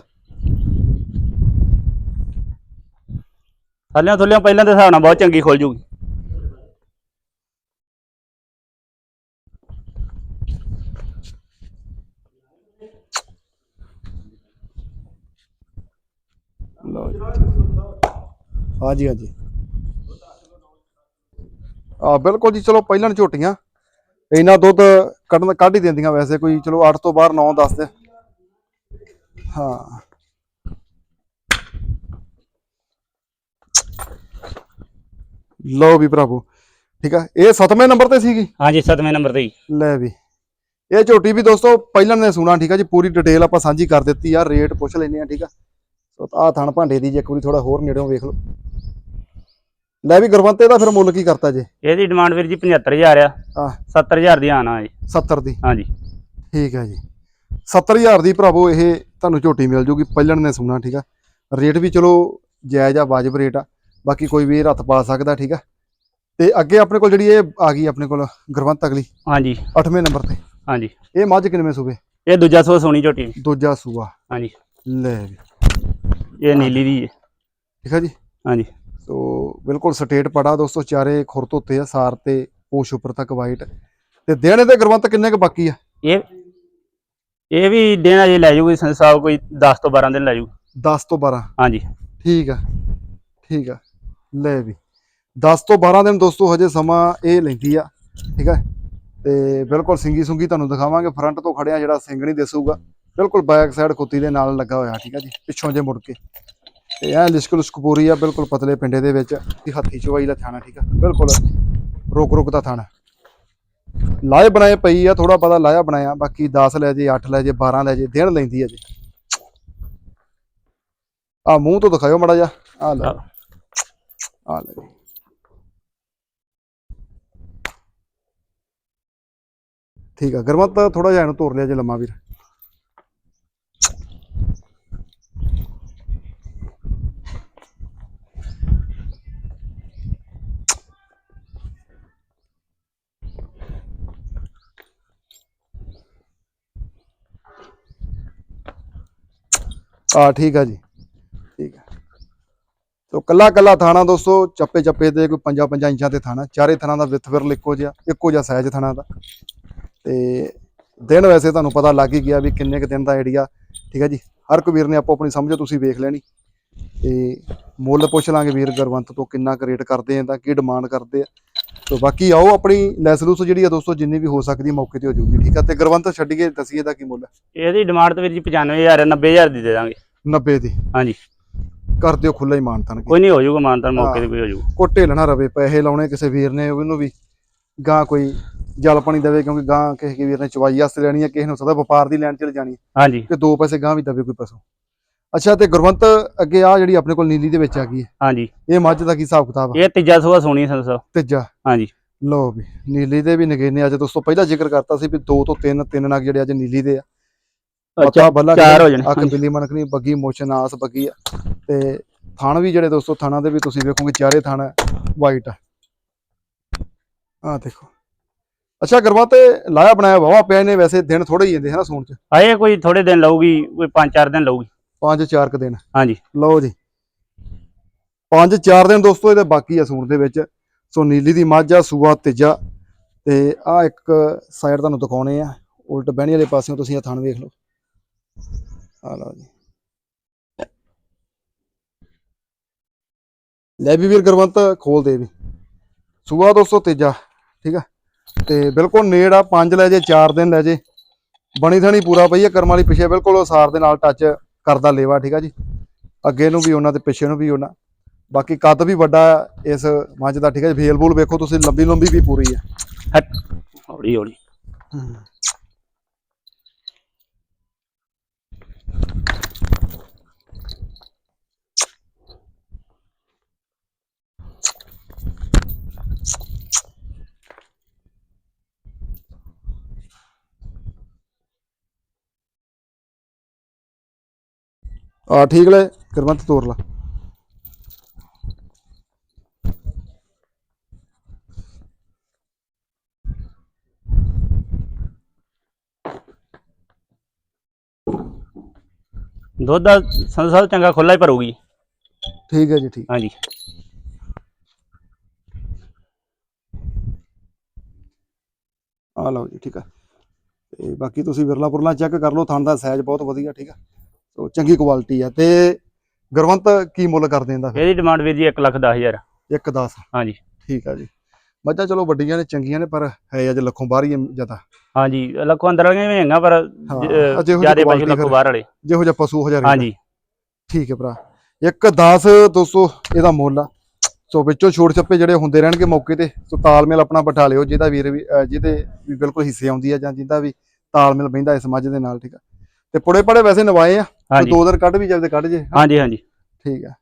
ਥੱਲਿਆਂ ਥੱਲਿਆਂ ਪਹਿਲਾਂ ਦੇ ਹਿਸਾਬ ਨਾਲ ਬਹੁਤ ਚੰਗੀ ਖੁੱਲ ਜੂਗੀ ਲਓ ਜੀ ਹਾਂਜੀ ਹਾਂਜੀ। ਆ ਬਿਲਕੁਲ ਜੀ ਚਲੋ ਪਹਿਲਾਂ ਝੋਟੀਆਂ। ਇੰਨਾ ਦੁੱਧ ਕੱਢਣ ਕੱਢ ਹੀ ਦਿੰਦੀਆਂ ਵੈਸੇ ਕੋਈ ਚਲੋ 8 ਤੋਂ ਬਾਹਰ 9 10 ਦੇ। ਹਾਂ। ਲਓ ਵੀ ਭਰਾਵੋ ਠੀਕ ਆ। ਇਹ ਸਤਵੇਂ ਨੰਬਰ ਤੇ ਸੀਗੀ? ਹਾਂਜੀ ਸੱਤਵੇਂ ਨੰਬਰ ਤੇ ਲੈ ਵੀ। ਇਹ ਝੋਟੀ ਵੀ ਦੋਸਤੋ ਪਹਿਲਾਂ ਨੇ ਸੁਣਾ ਠੀਕ ਆ ਜੀ ਪੂਰੀ ਡਿਟੇਲ ਆਪਾਂ ਸਾਂਝੀ ਕਰ ਦਿੱਤੀ ਆ ਰੇਟ ਪੁੱਛ ਲੈਨੇ ਆ ਠੀਕ ਆ। ਸੋ ਆ ਥਣ ਭਾਂਡੇ ਦੀ ਜੇ ਇੱਕ ਵਾਰੀ ਥੋੜਾ ਹੋਰ ਨੇੜਿਓਂ ਵੇਖ ਲਓ। ਲੈ ਵੀ ਗੁਰਵੰਤੇ ਦਾ ਫਿਰ ਮੁੱਲ ਕੀ ਕਰਤਾ ਜੇ? ਇਹਦੀ ਡਿਮਾਂਡ ਵੀਰ ਜੀ 75000 ਆ। ਆ 70000 ਦੀ ਆਣਾ ਜੀ। 70 ਦੀ? ਹਾਂਜੀ। ਠੀਕ ਹੈ ਜੀ। 70000 ਦੀ ਭਰਾਵੋ ਇਹ ਤੁਹਾਨੂੰ ਝੋਟੀ ਮਿਲ ਜੂਗੀ। ਪਹਿਲਣ ਨੇ ਸੁਣਾ ਠੀਕ ਆ? ਰੇਟ ਵੀ ਚਲੋ ਜਾਇਜ਼ ਆ ਵਾਜਬ ਰੇਟ ਆ। ਬਾਕੀ ਕੋਈ ਵੀ ਹੱਥ ਪਾ ਸਕਦਾ ਠੀਕ ਆ? ਤੇ ਅੱਗੇ ਆਪਣੇ ਕੋਲ ਜਿਹੜੀ ਇਹ ਆ ਗਈ ਆਪਣੇ ਕੋਲ ਗੁਰਵੰਤ ਅਗਲੀ। ਹਾਂਜੀ। 8ਵੇਂ ਨੰਬਰ ਤੇ। ਹਾਂਜੀ। ਇਹ ਮੱਝ ਕਿੰਨਵੇਂ ਸੂਬੇ ਇਹ ਦੂਜਾ ਸੋ ਸੋਣੀ ਝੋਟੀ ਦੂਜਾ ਸੂਆ। ਹਾਂਜੀ। ਲੈ ਵੀ। ਇਹ ਨੀਲੀ ਦੀ ਹੈ ਠੀਕ ਹੈ ਜੀ? ਹਾਂਜੀ। ਸੋ ਬਿਲਕੁਲ ਸਟੇਟ ਪੜਾ ਦੋਸਤੋ ਚਾਰੇ ਖੁਰ ਧੋਤੇ ਆ ਸਾਰ ਤੇ ਪੋਸ਼ ਉੱਪਰ ਤੱਕ ਵਾਈਟ ਤੇ ਦੇਣੇ ਦੇ ਗੁਰਵੰਤ ਕਿੰਨੇ ਕ ਬਾਕੀ ਆ? ਇਹ ਇਹ ਵੀ ਦਿਨ ਅਜੇ ਲੈ ਜੂਗੀ ਸਾਹਿਬ ਕੋਈ 10 ਤੋਂ 12 ਦਿਨ ਲੈ ਜੂ। 10 ਤੋਂ 12 ਹਾਂਜੀ। ਠੀਕ ਆ ਠੀਕ ਆ। ਲੈ ਵੀ। 10 ਤੋਂ 12 ਦਿਨ ਦੋਸਤੋ ਹਜੇ ਸਮਾਂ ਇਹ ਲੈਂਦੀ ਆ ਠੀਕ ਆ। ਤੇ ਬਿਲਕੁਲ ਸਿੰਗੀ ਸੁੰਗੀ ਤੁਹਾਨੂੰ ਦਿਖਾਵਾਂਗੇ ਫਰੰਟ ਤੋਂ ਖੜਿਆ ਜਿਹੜਾ ਸਿੰਗ ਨਹੀਂ ਦਿਸੂਗਾ। ਬਿਲਕੁਲ ਬੈਕ ਸਾਈਡ ਕੁੱਤੀ ਦੇ ਨਾਲ ਲੱਗਾ ਹੋਇਆ ਠੀਕ ਆ ਜੀ ਪਿੱਛੋਂ ਜੇ ਮੁੜ ਕੇ। ਤੇ ਇਹ ਲਿਸ਼ਕ ਲੁਸ਼ਕ ਆ, ਬਿਲਕੁਲ ਪਤਲੇ ਪਿੰਡੇ ਦੇ ਵਿੱਚ। ਤੇ ਹੱਥੀ ਚਵਾਈ ਦਾ ਥਾਣਾ, ਠੀਕ ਆ? ਬਿਲਕੁਲ। ਰੋਕ ਰੁਕ ਦਾ ਥਾਣਾ। ਲਾਏ ਬਣਾਏ ਪਈ ਆ ਥੋੜਾ ਪਤਾ ਲਾਇਆ ਬਣਾਇਆ। ਬਾਕੀ 10 ਲੈ ਜੇ 8 ਲੈ ਜੇ 12 ਲੈ ਜੇ, ਦਿਨ ਲੈਂਦੀ ਆ ਜੀ। ਆ ਮੂੰਹ ਤੋਂ ਦਿਖਾਇਓ ਮੜਾ ਜਾ ਆ ਲੈ। ਆ ਲੈ। ਠੀਕ ਆ, ਗਰਮਤ ਥੋੜਾ ਜਿਹਾ ਇਹਨੂੰ ਤੋੜ ਲਿਆ ਜੇ ਲੰਮਾ ਵੀਰ। ਆ, ਠੀਕ ਆ ਜੀ। ਠੀਕ ਆ। ਤੋ ਕੱਲਾ ਕੱਲਾ ਥਾਣਾ ਦੋਸਤੋ, ਚੱਪੇ ਚੱਪੇ ਤੇ ਕੋਈ 5 5 ਇੰਚਾਂ ਤੇ ਥਾਣਾ। ਚਾਰੇ ਥਾਣਾ ਦਾ ਵਿੱਥ ਫਿਰ ਇੱਕੋ ਜਿਹਾ ਇੱਕੋ ਜਿਹਾ ਸਾਈਜ਼ ਥਾਣਾ ਦਾ। ਤੇ ਦਿਨ ਵੈਸੇ ਤੁਹਾਨੂੰ ਪਤਾ ਲੱਗ ਹੀ ਗਿਆ ਵੀ ਕਿੰਨੇ ਕ ਦਿਨ ਦਾ ਆਈਡੀਆ ਠੀਕ ਹੈ ਜੀ। ਹਰ ਕੋ ਵੀਰ ਨੇ ਆਪੋ ਆਪਣੀ ਸਮਝੋ, ਤੁਸੀਂ ਵੇਖ ਲੈਣੀ। ਤੇ ਮੁੱਲ ਪੁੱਛ ਲਾਂਗੇ ਵੀਰ ਗੁਰਵੰਤ ਤੋਂ ਕਿੰਨਾ ਕੁ ਰੇਟ ਕਰਦੇ ਆ ਤਾਂ ਕੀ ਡਿਮਾਂਡ ਕਰਦੇ ਆ। ਤੋ ਬਾਕੀ ਆਓ ਆਪਣੀ ਲੈਸ ਲੂਸ ਜਿਹੜੀ ਆ ਦੋਸਤੋ ਜਿੰਨੀ ਵੀ ਹੋ ਸਕਦੀ ਮੌਕੇ ਤੇ ਹੋ ਜੂਗੀ ਠੀਕ ਆ? ਤੇ ਗੁਰਵੰਤ ਛੱਡੀਏ ਦਸੀਏ ਦਾ ਕੀ ਮੁੱਲ ਹੈ? ਇਹਦੀ ਡਿਮਾਂਡ ਤੇ ਵੀਰ ਜੀ 95000 90000 ਦੀ ਦੇ ਦਾਂਗੇ। 90 ਦੀ? ਹਾਂਜੀ। ਕਰ ਦਿਓ ਖੁੱਲਾ ਹੀ ਮਾਨਤਨ ਕੋਈ ਨਹੀਂ ਹੋ ਜਾਊਗਾ ਮਾਨਤਾਨ ਮੌਕੇ ਤੇ ਕੋਈ ਹੋ ਜਾਊਗਾ। ਕੋ ਢੇਲਣਾ ਰਵੇ ਪੈਸੇ ਲਾਉਣੇ ਕਿਸੇ ਵੀਰ ਨੇ ਉਹਨੂੰ ਵੀ ਗਾਂ ਕੋਈ ਜਲ ਪਾਣੀ ਦੇਵੇ ਕਿਉਂਕਿ ਗਾਂ ਕਿਸੇ ਵੀਰ ਨੇ ਚਵਾਈ ਵਾਸਤੇ ਲੈਣੀ ਹੈ ਕਿਸੇ ਨੂੰ ਸਦਾ ਵਪਾਰ ਦੀ ਲੈਣ ਚਲ ਜਾਣੀ ਹੈ ਹਾਂਜੀ। ਤੇ ਦੋ ਪੈਸੇ ਗਾਂ ਵੀ ਦਵੇ ਕੋਈ ਪਸੋਂ। ਅੱਛਾ ਤੇ ਗੁਰਵੰਤ ਅੱਗੇ ਆ ਜਿਹੜੀ ਆਪਣੇ ਕੋਲ ਨੀਲੀ ਦੇ ਵਿੱਚ ਆ ਗਈ ਹੈ। ਹਾਂਜੀ। ਇਹ ਮੱਝ ਦਾ ਕੀ ਹਿਸਾਬ ਕਿਤਾਬ ਇਹ ਤੀਜਾ ਸੋਆ ਸੋਣੀ ਸੰਤ ਸਾਹਿਬ ਤੀਜਾ। ਹਾਂਜੀ। ਲੋ ਵੀ ਨੀਲੀ ਦੇ ਵੀ ਨਗੇਨੇ ਅੱਜ ਦੋਸਤੋ ਪਹਿਲਾਂ ਜ਼ਿਕਰ ਕਰਤਾ ਸੀ ਵੀ ਦੋ ਤੋਂ ਤਿੰਨ ਤਿੰਨ ਨਗ ਜਿਹੜੇ ਅੱਜ ਨੀਲੀ ਦੇ ਆ। ਅੱਛਾ ਬੱਲਾ ਚਾਰ ਹੋ ਜਾਣੇ। ਅੱਖ ਬਿੱਲੀ ਮਣਕਣੀ ਬੱਗੀ ਮੋਸ਼ਨ ਆਸ ਬੱਗੀ ਆ। ਤੇ ਥਣ ਵੀ ਜਿਹੜੇ ਦੋਸਤੋ ਥਾਣਾ ਦੇ ਵੀ ਤੁਸੀਂ ਵੇਖੋਗੇ ਚਾਰੇ ਥਣ ਵਾਈਟ ਆ। ਆ ਦੇਖੋ। ਅੱਛਾ ਗਰਵਾ ਤੇ ਲਾਇਆ ਬਣਾਇਆ ਵਾਵਾ ਪਿਆ ਨੇ ਵੈਸੇ ਦਿਨ ਥੋੜੇ ਹੀ ਜਾਂਦੇ ਹਨਾ ਸੂਣ ਚ? ਆਏ ਕੋਈ ਥੋੜੇ ਦਿਨ ਲਊਗੀ ਕੋਈ 5-4 ਦਿਨ ਲਊਗੀ। ਪੰਜ ਚਾਰ ਕ ਦਿਨ। ਹਾਂਜੀ। ਲਓ ਜੀ। ਪੰਜ ਚਾਰ ਦਿਨ ਦੋਸਤੋ ਇਹਦੇ ਬਾਕੀ ਆ ਸੂਣ ਦੇ ਵਿੱਚ। ਸੋ ਨੀਲੀ ਦੀ ਮੱਝ ਆ ਸੂਆ ਤੀਜਾ। ਤੇ ਆ ਇੱਕ ਸਾਈਡ ਤੁਹਾਨੂੰ ਦਿਖਾਉਣੇ ਆ। ਉਲਟ ਬਹਿਣੀ ਵਾਲੇ ਪਾਸਿਓਂ ਤੁਸੀਂ ਇਹ ਥਣ ਵੇਖ ਲਓ। ਆ ਲਓ ਜੀ। ਲੈ ਵੀ ਵੀਰ ਗੁਰਵੰਤ ਖੋਲ ਦੇ ਵੀ। ਸੂਆ ਦੋਸਤੋ ਤੀਜਾ। ਠੀਕ ਆ? ਤੇ ਬਿਲਕੁਲ ਨੇੜ ਆ ਪੰਜ ਲੈ ਜੇ ਚਾਰ ਦਿਨ ਲੈ ਜੇ। ਬਣੀ ਥਣੀ ਪੂਰਾ ਪਈ ਆ ਕਰਮ ਵਾਲੀ ਪਿਛੇ ਬਿਲਕੁਲ ਉਹ ਸਾਰ ਦੇ ਨਾਲ ਟੱਚ ਕਰਦਾ ਲੇਵਾ ਠੀਕ ਆ ਜੀ? ਅੱਗੇ ਨੂੰ ਵੀ ਉਹਨਾਂ ਤੇ ਪਿੱਛੇ ਨੂੰ ਵੀ ਉਹਨਾਂ। ਬਾਕੀ ਕੱਦ ਵੀ ਵੱਡਾ ਇਸ ਮੱਝ ਦਾ ਠੀਕ ਹੈ ਫੇਲ ਬੂਲ ਵੇਖੋ ਤੁਸੀਂ ਲੰਬੀ ਲੰਬੀ ਵੀ ਪੂਰੀ ਹੈ ਹਟ ਹੌਲੀ ਹੌਲੀ ਆ ਠੀਕ ਲੈ ਗੁਰਮੰਤ ਤੋਰ ਲਾ। ਦੁੱਧ ਦਾ ਸੰਧੂ ਚੰਗਾ ਖੁੱਲਾ ਹੀ ਭਰੂਗੀ। ਠੀਕ ਹੈ ਜੀ ਠੀਕ। ਹਾਂਜੀ। ਆ ਲਓ ਜੀ ਠੀਕ ਆ। ਤੇ ਬਾਕੀ ਤੁਸੀਂ ਵਿਰਲਾ ਪੁਰਲਾ ਚੈੱਕ ਕਰ ਲਓ ਥਾਂ ਦਾ ਸਾਈਜ਼ ਬਹੁਤ ਵਧੀਆ ਠੀਕ ਆ। ਸੋ ਚੰਗੀ ਕੁਆਲਿਟੀ ਆ ਤੇ ਗੁਰਵੰਤ ਕੀ ਮੁੱਲ ਕਰ ਦਿੰਦਾ ਇਹਦੀ ਡਿਮਾਂਡ ਵੀਰ ਜੀ 1 ਲੱਖ 10000 ਇੱਕ 10 ਹਾਂਜੀ। ਠੀਕ ਆ ਜੀ। ਮੱਝਾਂ ਚਲੋ ਵੱਡੀਆਂ ਨੇ ਚੰਗੀਆਂ ਨੇ ਪਰ ਹੈ ਅਜ ਲੱਖੋਂ ਬਾਹਰ ਹੀ ਜ਼ਿਆਦਾ। ਹਾਂਜੀ ਲੱਖੋਂ ਅੰਦਰ ਵਾਲੀਆਂ ਵੀ ਹੈਗੀਆਂ ਪਰ ਜਿਆਦੇ ਪਸ਼ੂ ਲੱਖੋਂ। ਬਾਹਰ ਵਾਲੇ। ਜਿਹੋ ਜਿਹਾ ਪਸ਼ੂ ਹਜ਼ਾਰੇ ਹਾਂਜੀ। ਠੀਕ ਹੈ ਭਰਾ। ਇੱਕ 10 ਦੋਸਤੋ ਇਹਦਾ ਮੁੱਲ ਆ। ਸੋ ਵਿੱਚੋਂ ਛੋੜ ਛੱਪੇ ਜਿਹੜੇ ਹੁੰਦੇ ਰਹਿਣਗੇ ਮੌਕੇ ਤੇ ਸੋ ਤਾਲਮੇਲ ਆਪਣਾ ਬਿਠਾ ਲਿਓ ਜਿਹਦਾ ਵੀਰ ਵੀ ਜਿਹਦੇ ਵੀ ਬਿਲਕੁਲ ਹਿੱਸੇ ਆਉਂਦੀ ਆ ਜਾਂ ਜਿਹਦਾ ਵੀ ਤਾਲਮੇਲ ਬਹਿੰਦਾ ਇਸ ਮੱਝ ਦੇ ਨਾਲ ਠੀਕ ਆ। ਤੇ ਪੁੜੇ ਪੜੇ ਵੈਸੇ ਨਵਾਏ ਆ। ਹਾਂਜੀ। ਦੋ ਦਿਨ ਕੱਢ ਵੀ ਜਾਵੇ ਤੇ ਕੱਢ ਜੇ ਹਾਂਜੀ ਹਾਂਜੀ। ਠੀਕ ਆ।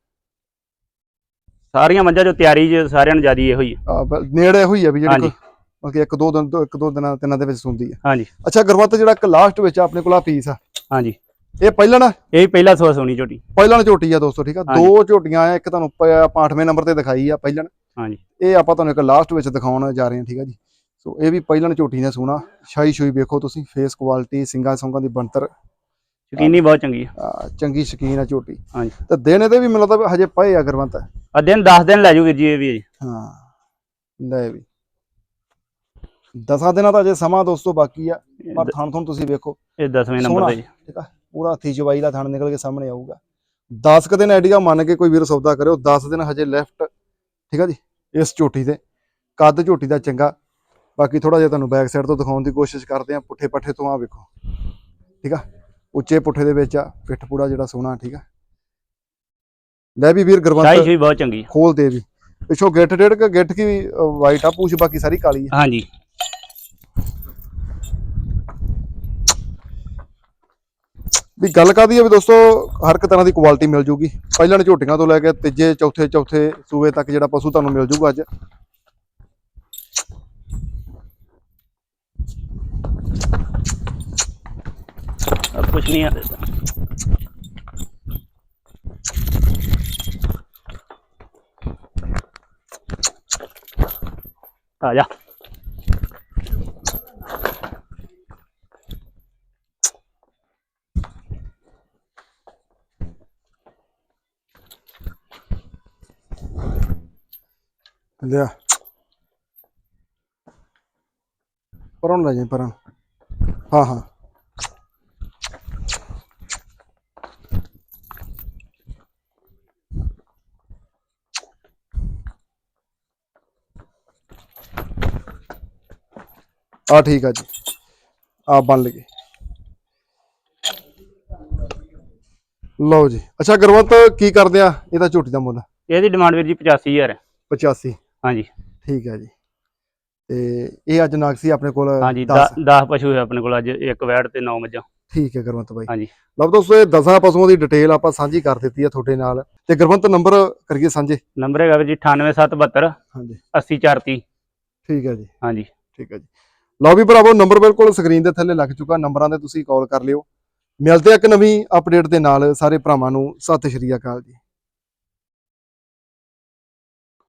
ਸਾਰੀਆਂ ਮੱਝਾਂ ਜੋ ਤਿਆਰੀ ਚ ਸਾਰਿਆਂ ਨੂੰ ਜਿਆਦੀ ਇਹੋ ਹੀ ਆ, ਬ- ਨੇੜੇ ਹੋਈ ਆ ਵੀ ਜਿਹੜੀ ਹਾਂਜੀ। ਕੋਈ- ਬਾਕੀ ਇੱਕ ਦੋ ਦਿਨ ਤੋਂ ਇੱਕ ਦੋ ਦਿਨਾਂ ਤਿੰਨਾਂ ਦੇ ਵਿੱਚ ਸੁਣਦੀ ਆ। ਹਾਂਜੀ। ਅੱਛਾ ਗੁਰਵੰਤ ਜਿਹੜਾ ਇੱਕ ਲਾਸਟ ਵਿੱਚ ਆਪਣੇ ਕੋਲ ਆ ਪੀਸ ਆ। ਹਾਂਜੀ। ਇਹ ਪਹਿਲਾਂ ਨਾ? ਇਹ ਵੀ ਪਹਿਲਾ ਸੂਆ ਸੋਣੀ ਝੋਟੀ। ਪਹਿਲਾਂ ਝੋਟੀ ਆ ਦੋਸਤੋ ਠੀਕ ਆ। ਹਾਂਜੀ। ਦੋ ਝੋਟੀਆਂ ਆ ਇੱਕ ਤੁਹਾਨੂੰ ਪ- ਆਪਾਂ 8ਵੇਂ ਨੰਬਰ ਤੇ ਦਿਖਾਈ ਆ ਪਹਿਲਾਂ। ਹਾਂਜੀ। ਇਹ ਆਪਾਂ ਤੁਹਾਨੂੰ ਇੱਕ ਲਾਸਟ ਵਿੱਚ ਦਿਖਾਉਣ ਜਾ ਰਹੇ ਹਾਂ ਠੀਕ ਆ ਜੀ। ਸੋ ਇਹ ਵੀ ਪਹਿਲਾਂ ਝੋਟੀ ਨੇ ਸੋਨਾ ਸ਼ਾਈ ਸ਼ੂਈ ਵੇਖੋ ਤੁਸੀਂ ਫੇਸ ਕੁਆਲਿਟੀ ਸਿੰਗਾ ਸੰਗਾ ਦੀ ਬਣਤਰ। ਸ਼ਕੀਨੀ ਬਹੁਤ ਚੰਗੀ ਹੈ ਅਹ ਚੰਗੀ ਸ਼ਕੀਨ ਆ ਝੋਟੀ। ਹਾਂਜੀ। ਤੇ ਦਿਨ ਇਹਦੇ ਵੀ ਵੀ ਹਜੇ ਪਏ ਆ ਗੁਰਵੰਤ ਆ ਦਿਨ 10 ਦਿਨ ਲੈ ਜੂ ਵੀਰ ਜੀ ਇਹ ਵੀ ਹਾਂ ਲੈ ਵੀ। ਦਸਾਂ ਦਿਨਾਂ ਦਾ ਅਜੇ ਸਮਾਂ ਦੋਸਤੋ ਬਾਕੀ ਆ ਪਰ ਥਣ ਥਣ ਤੁਸੀਂ ਵੇਖੋ। ਇਹ 10ਵੇਂ ਨੰਬਰ ਸੋਹਣਾ ਤੇ ਜੀ। ਠੀਕ ਆ? ਪੂਰਾ ਹੱਥੀ ਚਵਾਈ ਦਾ ਥਣ ਨਿਕਲ ਕੇ ਸਾਹਮਣੇ ਆਊਗਾ। 10 ਕ ਦਿਨ ਆਈਡੀਆ ਮੰਨ ਕੇ ਕੋਈ ਵੀਰ ਸੌਦਾ ਕਰਿਓ 10 ਦਿਨ ਹਜੇ ਲੈਫਟ ਠੀਕ ਆ ਜੀ? ਇਸ ਝੋਟੀ ਦੇ ਕੱਦ ਝੋਟੀ ਦਾ ਚੰਗਾ। ਬਾਕੀ ਥੋੜਾ ਜਿਹਾ ਤੁਹਾਨੂੰ ਬੈਕ ਸਾਈਡ ਤੋਂ ਦਿਖਾਉਣ ਦੀ ਕੋਸ਼ਿਸ਼ ਕਰਦੇ ਆ ਪੁੱਠੇ ਪੱਠੇ ਤੋਂ ਆ ਵੇਖੋ। ਠੀਕ ਆ? ਉੱਚੇ ਪੁੱਠੇ ਦੇ ਵਿੱਚ ਆ ਪਿੱਠ ਪੂੜਾ ਜਿਹੜਾ ਸੋਹਣਾ ਠੀਕ ਆ। ਲੈ ਵੀ ਵੀਰ ਸ਼ਾਹੀ ਗੁਰਵੰਤ ਸ਼ੂਈ ਬਹੁਤ ਚੰਗੀ ਖੋਲ ਦੇ ਵੀ। ਪਿੱਛੋਂ ਗਿੱਠ ਡੇਢ ਕੇ ਗਿੱਠ ਕੀ ਵਾਈਟ ਆ ਪੂਛ ਬਾਕੀ ਸਾਰੀ ਕਾਲੀ ਆ। ਹਾਂਜੀ। ਵੀ ਗੱਲ ਕਰਦੀ ਹੈ ਵੀ ਦੋਸਤੋ ਹਰ ਇੱਕ ਤਰ੍ਹਾਂ ਦੀ ਕੁਆਲਿਟੀ ਮਿਲ ਜੂਗੀ। ਪਹਿਲਾਂ ਝੋਟੀਆਂ ਤੋਂ ਲੈ ਕੇ ਤੀਜੇ ਚੌਥੇ ਚੌਥੇ ਸੂਏ ਤੱਕ ਜਿਹੜਾ ਪਸ਼ੂ ਤੁਹਾਨੂੰ ਮਿਲ ਜੂਗਾ ਅੱਜ। Tapos niya ya. Ah, ya. Parang lagi, perang. Ha. ਆ ਠੀਕ ਆ ਜੀ। ਆ ਬਣ ਲਗੇ। ਲਓ ਜੀ। ਅੱਛਾ ਗੁਰਵੰਤ ਕੀ ਕਰਦੇ ਆ? ਇਹਦਾ ਝੋਟੀ ਦਾ ਮੁੱਲ ਇਹਦੀ ਡਿਮਾਂਡ ਵੀਰ ਜੀ 85000 ਹੈ। 85 ਹਾਂਜੀ। ਠੀਕ ਹੈ ਜੀ। ਤੇ ਇਹ ਅੱਜ ਨਾਗਸੀ ਆਪਣੇ ਕੋਲ ਹਾਂਜੀ 10 10 ਪਸ਼ੂ ਹੈ ਆਪਣੇ ਕੋਲ ਅੱਜ ਇੱਕ ਵੈੜ ਤੇ 9 ਮੱਝਾਂ। ਠੀਕ ਹੈ ਗੁਰਵੰਤ ਬਾਈ। ਹਾਂਜੀ। ਲਓ ਦੋਸਤੋ ਇਹ 10 ਪਸ਼ੂਆਂ ਦੀ ਡਿਟੇਲ ਆਪਾਂ ਸਾਂਝੀ ਕਰ ਦਿੱਤੀ ਹੈ ਤੁਹਾਡੇ ਨਾਲ। ਤੇ ਗੁਰਵੰਤ ਨੰਬਰ ਕਰੀਏ ਸਾਂਝੇ? ਨੰਬਰ ਹੈਗਾ ਵੀਰ ਜੀ 98772 ਹਾਂਜੀ। 80430 ਠੀਕ ਹੈ ਜੀ। ਹਾਂਜੀ। ਠੀਕ ਹੈ ਜੀ। ਲਓ ਵੀ ਭਰਾਵੋ ਨੰਬਰ ਬਿਲਕੁਲ ਸਕਰੀਨ ਦੇ ਥੱਲੇ ਲੱਗ ਚੁੱਕਾ ਨੰਬਰਾਂ ਤੇ ਤੁਸੀਂ ਕਾਲ ਕਰ ਲਿਓ। ਮਿਲਦੇ ਆ ਇੱਕ ਨਵੀਂ ਅਪਡੇਟ ਦੇ ਨਾਲ, ਸਾਰੇ ਭਰਾਵਾਂ ਨੂੰ, ਸਤਿ ਸ਼੍ਰੀ ਅਕਾਲ ਜੀ।